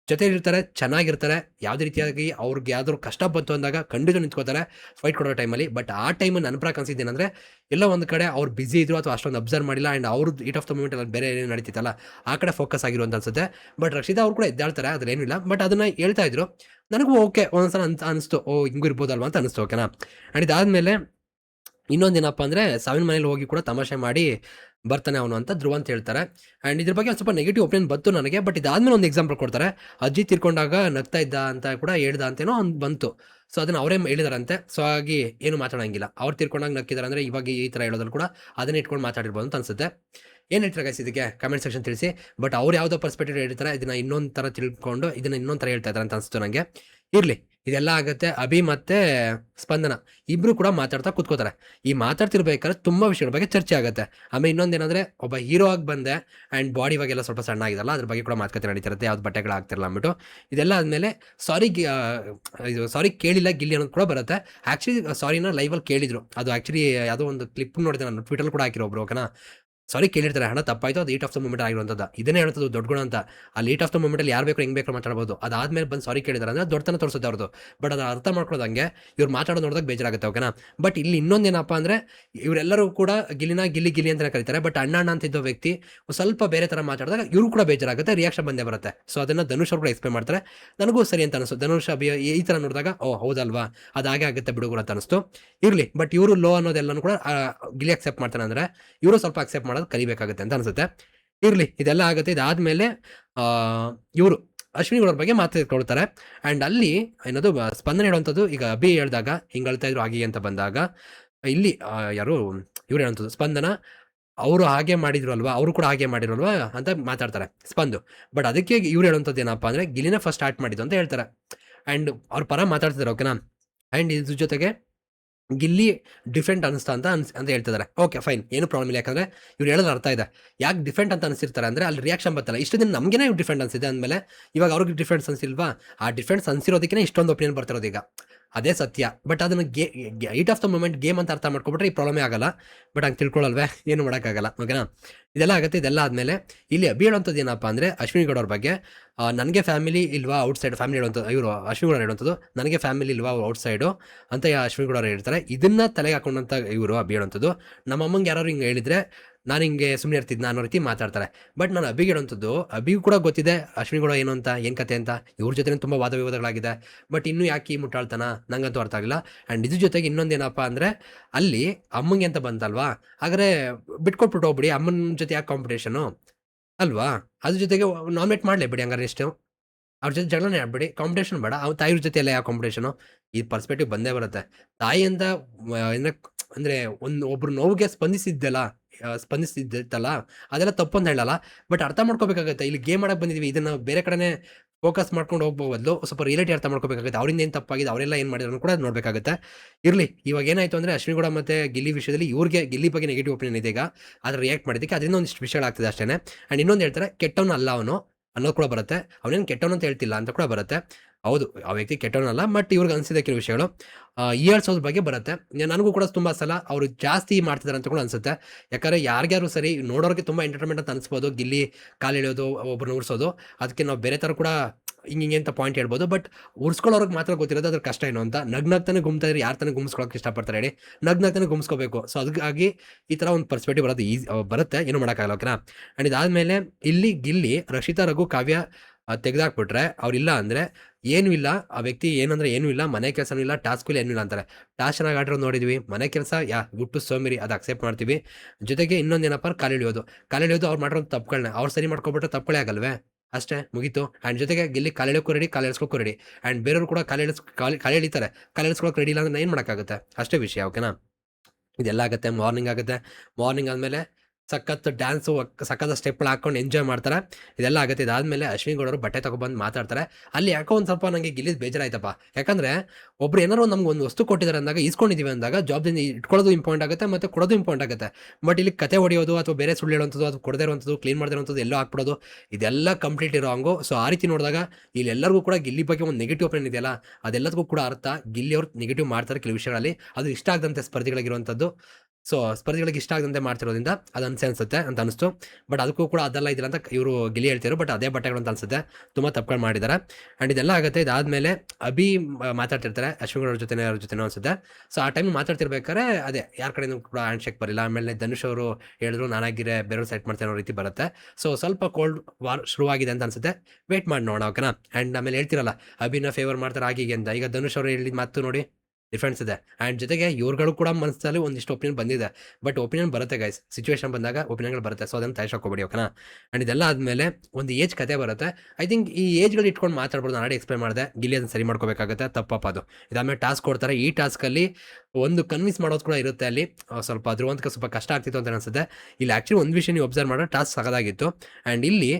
ಜೊತೆಲಿರ್ತಾರೆ, ಚೆನ್ನಾಗಿರ್ತಾರೆ. ಯಾವುದೇ ರೀತಿಯಾಗಿ ಅವ್ರಿಗೆ ಯಾವ್ದಾದ್ರು ಕಷ್ಟ ಬಂತು ಅಂದಾಗ ಖಂಡಿತ ನಿಂತ್ಕೋತಾರೆ ಫೈಟ್ ಕೊಡೋ ಟೈಮಲ್ಲಿ ಬಟ್ ಆ ಟೈಮಲ್ಲಿ ನನ್ನ ಪ್ರಕಾರ ಅನ್ಸಿದ್ದೇನೆಂದ್ರೆ ಎಲ್ಲ ಒಂದು ಕಡೆ ಅವ್ರು ಬಿಸಿ ಇದ್ರು ಅಥವಾ ಅಷ್ಟೊಂದು ಅಬ್ಸರ್ವ್ ಮಾಡಿಲ್ಲ ಆ್ಯಂಡ್ ಅವ್ರದ್ದು ಈಟ್ ಆಫ್ ದ ಮೂಮೆಂಟ್ ಅಲ್ಲಿ ಬೇರೆ ಏನೇನು ನಡೀತಿತ್ತಲ್ಲ, ಆ ಕಡೆ ಫೋಕಸ್ ಆಗಿರುವಂತ ಅನ್ಸುತ್ತೆ. ಬಟ್ ರಕ್ಷಿತಾ ಅವ್ರು ಕೂಡ ಎದ್ದಾಳ್ತಾರೆ ಇಲ್ಲ. ಬಟ್ ಅದನ್ನು ಹೇಳ್ತಾ ಇದ್ರು. ನನಗೂ ಓಕೆ ಒಂದೊಂದ್ಸಲ ಅಂತ ಅನಿಸ್ತು. ಓ, ಹಿಂಗೂ ಇರ್ಬೋದಲ್ವ ಅಂತ ಅನಿಸ್ತು ಓಕೆನಾ ಆ್ಯಂಡ್ ಇನ್ನೊಂದು ಏನಪ್ಪ ಅಂದರೆ, ಸಾವಿನ ಮನೇಲಿ ಹೋಗಿ ಕೂಡ ತಮಾಷೆ ಮಾಡಿ ಬರ್ತಾನೆ ಅವನು ಅಂತ ಧ್ರುವ ಅಂತ ಹೇಳ್ತಾರೆ. ಆ್ಯಂಡ್ ಇದ್ರ ಬಗ್ಗೆ ಒಂದು ಸ್ವಲ್ಪ ನೆಗೆಟಿವ್ ಒಪಿನಿಯನ್ ಬಂತು ನನಗೆ ಬಟ್ ಇದಾದ್ಮೇಲೆ ಒಂದು ಎಕ್ಸಾಂಪಲ್ ಕೊಡ್ತಾರೆ. ಅಜ್ಜಿ ತಿರ್ಕೊಂಡಾಗ ನಗ್ತಾ ಇದ್ದ ಅಂತ ಕೂಡ ಹೇಳ್ದ ಅಂತೇನೋ ಒಂದು ಬಂತು. ಸೊ ಅದನ್ನ ಅವರೇ ಹೇಳಿದಾರಂತೆ. ಸೊ ಹಾಗಾಗಿ ಏನು ಮಾತಾಡೋಂಗಿಲ್ಲ. ಅವ್ರು ತಿರ್ಕೊಂಡಾಗ ನಕ್ಕಿದಾರೆ ಅಂದರೆ ಇವಾಗ ಈ ಥರ ಹೇಳೋದ್ರಲ್ಲಿ ಕೂಡ ಅದನ್ನ ಇಟ್ಕೊಂಡು ಮಾತಾಡಿರ್ಬೋದು ಅಂತ ಅನ್ಸುತ್ತೆ. ಏನು ಹೇಳ್ತಾರೆ ಗೈಸ್ ಇದಕ್ಕೆ? ಕಮೆಂಟ್ ಸೆಕ್ಷನ್ ತಿಳಿಸಿ. ಬಟ್ ಅವ್ರು ಯಾವುದೋ ಪರ್ಸ್ಪೆಕ್ಟಿವ್ ಹೇಳ್ತಾರೆ ಇದನ್ನು ಇನ್ನೊಂದು ಥರ ತಿಳ್ಕೊಂಡು, ಇದನ್ನ ಇನ್ನೊಂದು ಥರ ಹೇಳ್ತಾ ಇದ್ದಾರೆ ಅಂತ ಅನಿಸ್ತು ನನಗೆ ಇರಲಿ, ಇದೆಲ್ಲ ಆಗುತ್ತೆ, ಅಭಿ ಮತ್ತೆ ಸ್ಪಂದನ. ಇಬ್ರು ಕೂಡ ಮಾತಾಡ್ತಾ ಕೂತ್ಕೋತಾರೆ. ಈ ಮಾತಾಡ್ತಿರ್ಬೇಕಾದ್ರೆ ತುಂಬಾ ವಿಷಯಗಳ ಬಗ್ಗೆ ಚರ್ಚೆ ಆಗುತ್ತೆ. ಆಮೇಲೆ ಇನ್ನೊಂದೇನಂದ್ರೆ ಒಬ್ಬ ಹೀರೋ ಆಗಿ ಬಂದೆ ಆ್ಯಂಡ್ ಬಾಡಿ ಇವಾಗೆಲ್ಲ ಸ್ವಲ್ಪ ಸಣ್ಣ ಆಗಿದಲ್ಲ, ಅದ್ರ ಬಗ್ಗೆ ಕೂಡ ಮಾತುಕತೆ ನಡೀತಿರುತ್ತೆ, ಯಾವ್ದು ಬಟ್ಟೆಗಳು ಆಗ್ತಿರಲ್ಲ ಅಂದ್ಬಿಟ್ಟು. ಇದೆಲ್ಲ ಆದಮೇಲೆ ಸಾರಿ ಇದು ಸಾರಿ ಕೇಳಿಲ್ಲ, ಗಿಲ್ಲಿ ಅನ್ನೋದು ಕೂಡ ಬರುತ್ತೆ. ಆ್ಯಕ್ಚುಲಿ ಸಾರಿನ ಲೈವಲ್ಲಿ ಕೇಳಿದ್ರು. ಅದು ಆ್ಯಕ್ಚುಲಿ ಯಾವುದೋ ಒಂದು ಕ್ಲಿಪ್ ನೋಡಿದೆ ನಾನು ಟ್ವಿಟರ್ ಕೂಡ ಹಾಕಿರೋ ಒಬ್ರು ಓಕೆನಾ ಸಾರಿ ಕೇಳಿರ್ತಾರೆ. ಹಣ ತಪ್ಪಾಯ್ತು ಅದು ಈಟ್ ಆಫ್ ದ ಮೂಮೆಂಟ್ ಆಗಿರುವಂಥದ್ದು. ಇದನ್ನೇ ಹೇಳ್ತದ್ದು ದೊಡ್ಡ ಗುಣ ಅಂತ. ಅಲ್ಲಿ ಏಟ್ ಆಫ್ ದ ಮೂಮೆಂಟಲ್ಲಿ ಯಾರು ಬೇಕು ಹೆಂಗ್ ಬೇಕು ಮಾತಾಡ್ಬೋದು. ಅದಾದ್ಮೇಲೆ ಬಂದು ಸಾರಿ ಕೇಳಿದಾರೆ ಅಂದರೆ ದೊಡ್ಡತನ ತೋರಿಸುತ್ತೆ ಅವ್ರದ್ದು ಬಟ್ ಅದನ್ನ ಅರ್ಥ ಮಾಡ್ಕೊಳ್ಳೋದಂಗೆ ಇವ್ರು ಮಾತಾಡೋ ನೋಡಿದಾಗ ಬೇಜಾರಾಗುತ್ತೆ ಓಕೆನಾ ಬಟ್ ಇಲ್ಲಿ ಇನ್ನೊಂದೇನಪ್ಪ ಅಂದರೆ ಇವರೆಲ್ಲರೂ ಕೂಡ ಗಿಲಿನ ಗಿಲ್ಲಿ ಗಿಲಿ ಅಂತ ಕರೀತಾರೆ. ಬಟ್ ಅಣ್ಣ ಅಣ್ಣ ಅಂತಿದ್ದ ವ್ಯಕ್ತಿ ಸ್ವಲ್ಪ ಬೇರೆ ಥರ ಮಾತಾಡಿದಾಗ ಇವರು ಕೂಡ ಬೇಜಾರಾಗುತ್ತೆ ರಿಯಾಕ್ಷನ್ ಬಂದೇ ಬರುತ್ತೆ. ಸೊ ಅದನ್ನು ಧನುಷ್ ಅವರು ಕೂಡ ಎಕ್ಸ್ಪ್ಲೇನ್ ಮಾಡ್ತಾರೆ. ನನಗೂ ಸರಿ ಅಂತ ಅನಿಸ್ತು. ಧನುಷ್ ಅಭಿ ಈ- ತರ ನೋಡಿದಾಗ ಓ ಹೌದಲ್ವಾ? ಅದು ಹಾಗೆ ಆಗುತ್ತೆ ಬಿಡುಗರು ಅಂತ ಅನಿಸ್ತು. ಇರಲಿ ಬಟ್ ಇವರು ಲೋ ಅನ್ನೋದೆಲ್ಲನೂ ಕೂಡ ಆ, ಗಿಲಿ ಅಕ್ಸೆಪ್ಟ್ ಮಾಡ್ತಾನೆ ಅಂದರೆ ಇವರು ಸ್ವಲ್ಪ ಅಕ್ಸೆಪ್ಟ್ ಮಾಡೋದು ಕಲಿಬೇಕಾಗುತ್ತೆ ಅಂತ ಅನಿಸುತ್ತೆ. ಇರಲಿ, ಇದೆಲ್ಲ ಆಗುತ್ತೆ. ಇದಾದಮೇಲೆ ಇವರು ಅಶ್ವಿನಿ ಗೌಡರ ಬಗ್ಗೆ ಮಾತಾಡ್ಕೊಳ್ತಾರೆ ಆ್ಯಂಡ್ ಅಲ್ಲಿ ಏನದು ಸ್ಪಂದನೆ ಹೇಳುವಂಥದ್ದು, ಈಗ ಬಿ ಹೇಳಿದಾಗ ಹೇಳ್ತಾ ಇದ್ರು ಹಾಗೆ ಅಂತ ಬಂದಾಗ, ಇಲ್ಲಿ ಯಾರು, ಇವ್ರು ಹೇಳುವಂಥದ್ದು, ಸ್ಪಂದನ, ಅವರು ಹಾಗೆ ಮಾಡಿದ್ರು ಅಲ್ವಾ, ಅವರು ಕೂಡ ಹಾಗೆ ಮಾಡಿದ್ರು ಅಲ್ವಾ ಅಂತ ಮಾತಾಡ್ತಾರೆ, ಸ್ಪಂದು. ಬಟ್ ಅದಕ್ಕೆ ಇವ್ರು ಹೇಳುವಂಥದ್ದು ಏನಪ್ಪ ಅಂದರೆ ಗಿಲಿನ ಫಸ್ಟ್ ಸ್ಟಾರ್ಟ್ ಮಾಡಿದ್ದು ಅಂತ ಹೇಳ್ತಾರೆ. ಆ್ಯಂಡ್ ಅವ್ರ ಪರ ಮಾತಾಡ್ತಿದ್ದಾರೆ ಓಕೆನಾ ಆ್ಯಂಡ್ ಇದ್ರ ಜೊತೆಗೆ ಗಿಲ್ಲಿ ಡಿಫ್ರೆಂಟ್ ಅನಿಸ್ತಾ ಅಂತ ಅನ್ಸ್, ಅಂತ ಹೇಳ್ತಿದ್ದಾರೆ ಓಕೆ, ಫೈನ್. ಏನು ಪ್ರಾಬ್ಲಮ್ ಇಲ್ಲ. ಯಾಕಂದ್ರೆ ಇವ್ರು ಹೇಳೋದು ಅರ್ಥ ಇದೆ. ಯಾಕೆ ಡಿಫ್ರೆಂಟ್ ಅಂತ ಅನಿಸಿರ್ತಾರೆ ಅಂದ್ರೆ ಅಲ್ಲಿ ರಿಯಾಕ್ಷನ್ ಬರ್ತಲ್ಲ ಇಷ್ಟು ದಿನ ನಮಗೇನೆ ಡಿಫ್ರೆಂಟ್ ಅನ್ಸಿದೆ ಅಂದಮೇಲೆ ಇವಾಗ ಅವ್ರಿಗೆ ಡಿಫ್ರೆನ್ಸ್ ಅನ್ಸಿಲ್ವಾ? ಆ ಡಿಫ್ರೆನ್ಸ್ ಅನ್ಸಿರೋದಕ್ಕೆ ಇಷ್ಟೊಂದು ಒಪಿನಿಯನ್ ಬರ್ತಿರೋದು ಈಗ. ಅದೇ ಸತ್ಯ. ಬಟ್ ಅದನ್ನ heat of the moment game ಅಂತ ಅರ್ಥ ಮಾಡ್ಕೊಬಿಟ್ರೆ ಈ ಪ್ರಾಬ್ಲಮೇ ಆಗಲ್ಲ. ಬಟ್ ಹಂಗೆ ತಿಳ್ಕೊಳ್ಳಲ್ವೇ ಏನು ಮಾಡೋಕ್ಕಾಗಲ್ಲ. ಓಕೆನಾ? ಇದೆಲ್ಲ ಆಗುತ್ತೆ, ಇದೆಲ್ಲ ಆದಮೇಲೆ ಇಲ್ಲಿ ಅಭಿ ಹೇಳುವಂಥದ್ದು ಏನಪ್ಪ ಅಂದರೆ ಅಶ್ವಿನಿ ಗೌಡ ಅವ್ರ ಬಗ್ಗೆ ನನಗೆ ಫ್ಯಾಮಿಲಿ ಇಲ್ವಾ ಔಟ್ಸೈಡ್ ಫ್ಯಾಮಿಲಿ ಹೇಳುವಂಥದ್ದು, ಇವರು ಅಶ್ವಿನಿ ಗೌಡ ಹೇಳುವಂಥದ್ದು, ನನಗೆ ಫ್ಯಾಮಿಲಿ ಇಲ್ವಾ ಔಟ್ಸೈಡು ಅಂತ ಅಶ್ವಿನಿ ಗೌಡ ಹೇಳ್ತಾರೆ. ಇದನ್ನ ತಲೆಗೆ ಹಾಕೊಂಡಂತ ಇವರು ಬೀಳುವಂಥದ್ದು ನಮ್ಮ ಅಮ್ಮಂಗೆ ಯಾರು ಹಿಂಗೆ ಹೇಳಿದ್ರೆ ನಾನು ಹಿಂಗೆ ಸುಮ್ಮನೆ ಇರ್ತಿದ್ನ ಅನ್ನೋ ರೀತಿ ಮಾತಾಡ್ತಾರೆ. ಬಟ್ ನಾನು ಅಭಿಗೆ ಹೇಳುವಂಥದ್ದು, ಅಭಿಗೂ ಕೂಡ ಗೊತ್ತಿದೆ, ಅಶ್ವಿನಿ ಕೂಡ ಏನು ಅಂತ, ಏನು ಕತೆ ಅಂತ, ಇವ್ರ ಜೊತೆ ತುಂಬ ವಾದ ವಿವಾದಗಳಾಗಿದೆ. ಬಟ್ ಇನ್ನೂ ಯಾಕೆ ಈ ಮುಟ್ಟಾಳ್ತಾನ? ನಂಗಂತೂ ಅರ್ಥ ಆಗಿಲ್ಲ. ಆ್ಯಂಡ್ ಇದ್ರ ಜೊತೆಗೆ ಇನ್ನೊಂದೇನಪ್ಪ ಅಂದರೆ, ಅಲ್ಲಿ ಅಮ್ಮಂಗೆ ಅಂತ ಬಂತಲ್ವಾ? ಆದರೆ ಬಿಟ್ಕೊಟ್ಬಿಟ್ಟು ಹೋಗ್ಬಿಡಿ, ಅಮ್ಮನ ಜೊತೆ ಯಾಕೆ ಕಾಂಪಿಟೇಷನು ಅಲ್ವಾ? ಅದ್ರ ಜೊತೆಗೆ ನಾಮಿನೇಟ್ ಮಾಡಲೇ ಬಿಡಿ ಹಂಗಾರೆ ಇಷ್ಟು. ಅವ್ರ ಜೊತೆ ಜಗಳನೇ ಆಡ್ಬೇಡಿ ಕಾಂಪಿಟೇಷನ್ ಬೇಡ. ಅವ್ರ ತಾಯಿಯವ್ರ ಜೊತೆ ಎಲ್ಲ ಯಾವ ಕಾಂಪಿಟೇಷನು ಈ ಪರ್ಸ್ಪೆಕ್ಟಿವ್ ಬಂದೇ ಬರುತ್ತೆ. ತಾಯಿಯಿಂದ ಅಂತ ಅಂದ್ರೆ ಅಂದರೆ ಒಂದು ಒಬ್ರು ನೋವಿಗೆ ಸ್ಪಂದಿಸಿದ್ದಲ್ಲ ಆ, ಸ್ಪಂದಿಸಿದ್ದಲ್ಲ ಅದೆಲ್ಲ ತಪ್ಪು ಅಂತ ಹೇಳಲ್ಲ. ಬಟ್ ಅರ್ಥ ಮಾಡ್ಕೋಬೇಕಾಗುತ್ತೆ. ಇಲ್ಲಿ ಗೇಮ್ ಆಡಕ್ಕೆ ಬಂದಿದ್ವಿ. ಇದನ್ನ ಬೇರೆ ಕಡೆನೇ ಫೋಕಸ್ ಮಾಡ್ಕೊಂಡು ಹೋಗ್ಬೋದು ಸ್ವಲ್ಪ ರಿಯಾಲಿಟಿ ಅರ್ಥ ಮಾಡ್ಕೋಬೇಕಾಗುತ್ತೆ. ಅವರಿಂದ ಏನು ತಪ್ಪಾಗಿದೆ ಅವರೆಲ್ಲ ಏನು ಮಾಡಿದ್ರು ಕೂಡ ನೋಡಬೇಕಾಗುತ್ತೆ. ಇರಲಿ ಇವಾಗ ಏನಾಯಿತು ಅಂದರೆ ಅಶ್ವಿನಿ ಕೂಡ ಮತ್ತು ಗಿಲ್ಲಿ ವಿಷಯದಲ್ಲಿ ಇವ್ರಿಗೆ ಗಿಲ್ಲಿ ಬಗ್ಗೆ ನೆಗೆಟಿವ್ ಒಪಿನಿಯನ್ ಇದೆ ಈಗ. ಅದ್ರ ರಿಯಾಕ್ಟ್ ಮಾಡಿದ್ದಕ್ಕೆ ಅದರಿಂದ ಒಂದಿಷ್ಟು ವಿಷಯಗಳಾಗ್ತದೆ ಅಷ್ಟೇ ಆ್ಯಂಡ್ ಇನ್ನೊಂದು ಹೇಳ್ತಾರೆ ಕೆಟ್ಟವನು ಅಲ್ಲ ಅವನು ಅನ್ನೋದು ಕೂಡ ಬರುತ್ತೆ. ಅವನೇನು ಕೆಟ್ಟವನು ಅಂತ ಹೇಳ್ತಿಲ್ಲ ಅಂತ ಕೂಡ ಬರುತ್ತೆ. ಹೌದು, ಆ ವ್ಯಕ್ತಿ ಕೆಟ್ಟವನಲ್ಲ ಬಟ್ ಇವ್ರಿಗೆ ಅನಿಸಿದ ಕೆಲವು ವಿಷಯಗಳು. ಇಯರ್ಸೋದ್ರ ಬಗ್ಗೆ ಬರುತ್ತೆ. ನನಗೂ ಕೂಡ ತುಂಬ ಸಲ ಅವರು ಜಾಸ್ತಿ ಮಾಡ್ತಿದ್ದಾರೆ ಅಂತ ಕೂಡ ಅನ್ಸುತ್ತೆ. ಯಾಕಂದರೆ ಯಾರ್ಯಾರು ಸರಿ ನೋಡೋರಿಗೆ ತುಂಬ ಎಂಟರ್ಟೈನ್ಮೆಂಟ್ ಅಂತ ಅನಿಸ್ಬೋದು. ಗಿಲ್ಲಿ ಕಾಲು ಎಳೆಯೋದು ಒಬ್ಬರನ್ನ ಉರ್ಸೋದು. ಅದಕ್ಕೆ ನಾವು ಬೇರೆ ಥರ ಕೂಡ ಹಿಂಗೆ ಹಿಂಗೆ ಅಂತ ಪಾಯಿಂಟ್ ಹೇಳ್ಬೋದು. ಬಟ್ ಉರ್ಸ್ಕೊಳ್ಳೋರಿಗೆ ಮಾತ್ರ ಗೊತ್ತಿರೋದು ಅದ್ರ ಕಷ್ಟ ಏನು ಅಂತ. ನಗ್ನಗ್ತಾನೆ ಗುಮ್ತಾ ಇದ್ರೆ ಯಾರ ತಾನೇ ಗುಮ್ಸ್ಕೊಳಕ್ಕೆ ಇಷ್ಟಪಡ್ತಾರೆ ಹೇಳಿ. ನಗ್ನಗ್ತಾನೆ ಗುಮ್ಸ್ಕೋಬೇಕು. ಸೊ ಅದಕ್ಕಾಗಿ ಈ ಥರ ಒಂದು ಪರ್ಸ್ಪೆಕ್ಟಿವ್ ಬರೋದು ಈಸಿ, ಬರುತ್ತೆ. ಏನು ಮಾಡೋಕ್ಕಾಗಲ್ಲ ಓಕೆನಾ ಆ್ಯಂಡ್ ಇದಾದಮೇಲೆ ಇಲ್ಲಿ ಗಿಲ್ಲಿ, ರಕ್ಷಿತಾ, ರಘು, ಕಾವ್ಯ ತೆಗೆದಾಕ್ಬಿಟ್ರೆ ಅವ್ರಿಲ್ಲ ಅಂದರೆ ಏನೂ ಇಲ್ಲ, ಆ ವ್ಯಕ್ತಿ ಏನಂದ್ರೆ ಏನೂ ಇಲ್ಲ, ಮನೆ ಕೆಲಸನೂ ಇಲ್ಲ ಟಾಸ್ಕು ಏನೂ ಇಲ್ಲ ಅಂತಾರೆ. ಟಾಸ್ ಚೆನ್ನಾಗಿ ಆಡಿರೋದು ನೋಡಿದ್ವಿ, ಮನೆ ಕೆಲಸ, ಯಾ, ಗುಟ್ಟು ಸೋಮಿರಿ ಅದು ಅಕ್ಸೆಪ್ಟ್ ಮಾಡ್ತೀವಿ. ಜೊತೆಗೆ ಕಾಲು ಇಳಿಯೋದು ಕಾಲು ಇಳಿಯೋದು ಅವ್ರು ಮಾಡಿರೋ ತಪ್ಪುಗಳನ್ನ ಅವ್ರು ಸರಿ ಮಾಡ್ಕೊಬಿಟ್ರೆ ತಪ್ಪುಗಳೇ ಆಗಲ್ವೇ? ಅಷ್ಟೇ, ಮುಗೀತು. ಆ್ಯಂಡ್ ಜೊತೆಗೆ ಗೆಲ್ಲಿ ಕಾಲು ಎಳೆಯೋಕ್ಕೂ ರೆಡಿ ಕಾಲು ಎಳ್ಸ್ಕೊಕ್ಕೂ ರೆಡಿ ಆ್ಯಂಡ್ ಬೇರೆಯವರು ಕೂಡ ಕಾಲು ಎಳಿಸ್, ಕಾಲು ಕಾಲು ಎಳಿತಾರೆ. ಕಾಲು ಎಳ್ಸ್ಕೊಳಕ್ಕೆ ರೆಡಿ ಇಲ್ಲ ಅಂದ್ರೆ ಏನು ಮಾಡೋಕ್ಕಾಗುತ್ತೆ? ಅಷ್ಟೇ ವಿಷಯ ಓಕೆನಾ ಇದೆಲ್ಲ ಆಗುತ್ತೆ ಮಾರ್ನಿಂಗ್ ಆಗುತ್ತೆ. ಮಾರ್ನಿಂಗ್ ಆದಮೇಲೆ ಸಖತ್ ಡ್ಯಾನ್ಸು ಸಖತ್ ಸ್ಟೆಪ್ಗಳು ಹಾಕೊಂಡು ಎಂಜಾಯ್ ಮಾಡ್ತಾರೆ. ಇದೆಲ್ಲ ಆಗುತ್ತೆ. ಇದಾದಮೇಲೆ ಅಶ್ವಿನಿ ಗೌಡರು ಬಟ್ಟೆ ತಗೊಬಂದು ಮಾತಾಡ್ತಾರೆ. ಅಲ್ಲಿ ಯಾಕೋ ಒಂದು ಸ್ವಲ್ಪ ನನಗೆ ಗಿಲ್ಲಿದ್ ಬೇಜಾರಾಯ್ತಪ್ಪ. ಯಾಕಂದ್ರೆ ಒಬ್ರು ಏನಾರು ನಮ್ಗೆ ಒಂದು ವಸ್ತು ಕೊಟ್ಟಿದ್ದಾರೆ ಅಂದಾಗ ಇಸ್ಕೊಂಡಿದ್ದೀವಿ ಅಂದಾಗ ಜಾಬ್ದಿಂದ ಇಟ್ಕೊಳ್ಳೋದು ಇಂಪಾರ್ಟೆಂಟ್ ಆಗುತ್ತೆ ಮತ್ತು ಕೊಡೋದು ಇಂಪಾರ್ಟೆಂಟ್ ಆಗುತ್ತೆ. ಬಟ್ ಇಲ್ಲಿ ಕತೆ ಹೊಡೆಯೋದು ಅಥವಾ ಬೇರೆ ಸುಳ್ಳು ಹೇಳುವಂಥದ್ದು ಅದು ಕೊಡದೇ ಇರುವಂಥದ್ದು ಕ್ಲೀನ್ ಮಾಡದೇ ಎಲ್ಲೋ ಹಾಕ್ಬಿಡೋದು, ಇದೆಲ್ಲ ಕಂಪ್ಲೀಟ್ ಇರೋ ಹಂಗು. ಸೊ ಆ ರೀತಿ ನೋಡಿದಾಗ ಇಲ್ಲಿ ಎಲ್ಲರಿಗೂ ಕೂಡ ಗಿಲ್ಲಿ ಬಗ್ಗೆ ಒಂದು ನೆಗೆಟಿವ್ ಒಪಿನಿಯನ್ ಇದೆಯಲ್ಲ, ಅದೆಲ್ಲದಕ್ಕೂ ಕೂಡ ಅರ್ಥ. ಗಿಲ್ಲಿ ಅವ್ರು ನೆಗೆಟಿವ್ ಮಾಡ್ತಾರೆ ಕೆಲವು ವಿಷಯಗಳಲ್ಲಿ. ಅದು ಇಷ್ಟ ಆಗದಂತೆ ಸ್ಪರ್ಧಿಗಳಿರುವಂಥದ್ದು ಸೊ ಸ್ಪರ್ಧಿಗಳಿಗೆ ಇಷ್ಟ ಆಗದಂತೆ ಮಾಡ್ತಿರೋದ್ರಿಂದ ಅದು ಅನ್ಸೆ ಅನ್ಸುತ್ತೆ ಅಂತ ಅನಿಸ್ತು. ಬಟ್ ಅದಕ್ಕೂ ಕೂಡ ಅದೆಲ್ಲ ಇದಿಲ್ಲ ಅಂತ ಇವರು ಗಿಲಿ ಹೇಳ್ತಿದ್ರು. ಬಟ್ ಅದೇ ಬಟ್ಟೆಗಳು ಅಂತ ಅನ್ಸುತ್ತೆ. ತುಂಬ ತಪ್ಪುಗಳು ಮಾಡಿದ್ದಾರೆ. ಆ್ಯಂಡ್ ಇದೆಲ್ಲ ಆಗುತ್ತೆ. ಇದಾದಮೇಲೆ ಅಭಿ ಮಾತಾಡ್ತಿರ್ತಾರೆ. ಅಶ್ವಿನ್ ಜೊತೆನೇ ಜೊತೆ ಅವ್ರ ಜೊತೆ ಅನ್ಸುತ್ತೆ. ಸೊ ಆ ಟೈಮ್ ಮಾತಾಡ್ತಿರ್ಬೇಕಾದ್ರೆ ಅದೇ ಯಾರ ಕಡೆಯೂ ಕೂಡ ಹ್ಯಾಂಡ್ ಶೇಕ್ ಬರಲಿಲ್ಲ. ಆಮೇಲೆ ಧನುಷ್ ಅವರು ಹೇಳಿದ್ರು ನಾನಾಗಿರೇ ಬೇರೆ ಸೆಟ್ ಮಾಡ್ತಾರೆ ಅನ್ನೋ ರೀತಿ ಬರುತ್ತೆ. ಸೊ ಸ್ವಲ್ಪ ಕೋಲ್ಡ್ ವಾರ್ ಶುರುವಾಗಿದೆ ಅಂತ ಅನ್ಸುತ್ತೆ. ವೇಟ್ ಮಾಡಿ ನೋಡೋಣ, ಓಕೆನಾ? ಆ್ಯಂಡ್ ಆಮೇಲೆ ಹೇಳ್ತಿರಲ್ಲ, ಅಭಿನ ಫೇವರ್ ಮಾಡ್ತಾರೆ ಆಗಿಗೆ ಅಂತ. ಈಗ ಧನುಷ್ ಅವರು ಹೇಳಿದ ಮಾತು ನೋಡಿ ಡಿಫ್ರೆನ್ಸ್ ಇದೆ. ಆ್ಯಂಡ್ ಜೊತೆಗೆ ಇವ್ರುಗಳು ಕೂಡ ಮನಸ್ಸಲ್ಲಿ ಒಂದಿಷ್ಟು ಒಪಿನಿಯನ್ ಬಂದಿದೆ. ಬಟ್ ಒಪಿನಿಯನ್ ಬರುತ್ತೆ ಗೈಸ್ ಸಿಚುವೇಶನ್ ಬಂದಾಗ ಒಪಿನಿಯನ್ಗಳು ಬರುತ್ತೆ. ಸೊ ಅದನ್ನು ತಯಾರಿಸ್ಕೋಬೇಡಿ ಓಕೆನಾ ಆ್ಯಂಡ್ ಇದೆಲ್ಲ ಆದಮೇಲೆ ಒಂದು ಏಜ್ ಕತೆ ಬರುತ್ತೆ. ಐ ಥಿಂಕ್ ಈ ಏಜ್ಗಳು ಇಟ್ಕೊಂಡು ಮಾತಾಡ್ಬೋದು ನಾನು ಎಕ್ಸ್ಪ್ಲೈನ್ ಮಾಡಿದೆ. ಗಿಲ್ಲಿ ಅದನ್ನು ಸರಿ ಮಾಡ್ಕೋಬೇಕಾಗುತ್ತೆ. ತಪ್ಪಪ್ಪ ಅದು. ಇದಾದ್ಮೇಲೆ ಟಾಸ್ಕ್ ಕೊಡ್ತಾರೆ. ಈ ಟಾಸ್ಕಲ್ಲಿ ಒಂದು ಕನ್ವಿನ್ಸ್ ಮಾಡೋದು ಕೂಡ ಇರುತ್ತೆ ಅಲ್ಲಿ. ಸ್ವಲ್ಪ ಧ್ರುವಂತಕ್ಕೆ ಸ್ವಲ್ಪ ಕಷ್ಟ ಆಗ್ತಿತ್ತು ಅಂತ ಅನಿಸುತ್ತೆ. ಇಲ್ಲಿ ಆ್ಯಕ್ಚುಲಿ ಒಂದು ವಿಷಯ ನೀವು ಅಬ್ಸರ್ವ್ ಮಾಡೋ ಟಾಸ್ಕ್ ಸಕದಾಗಿತ್ತು ಆ್ಯಂಡ್ ಇಲ್ಲಿ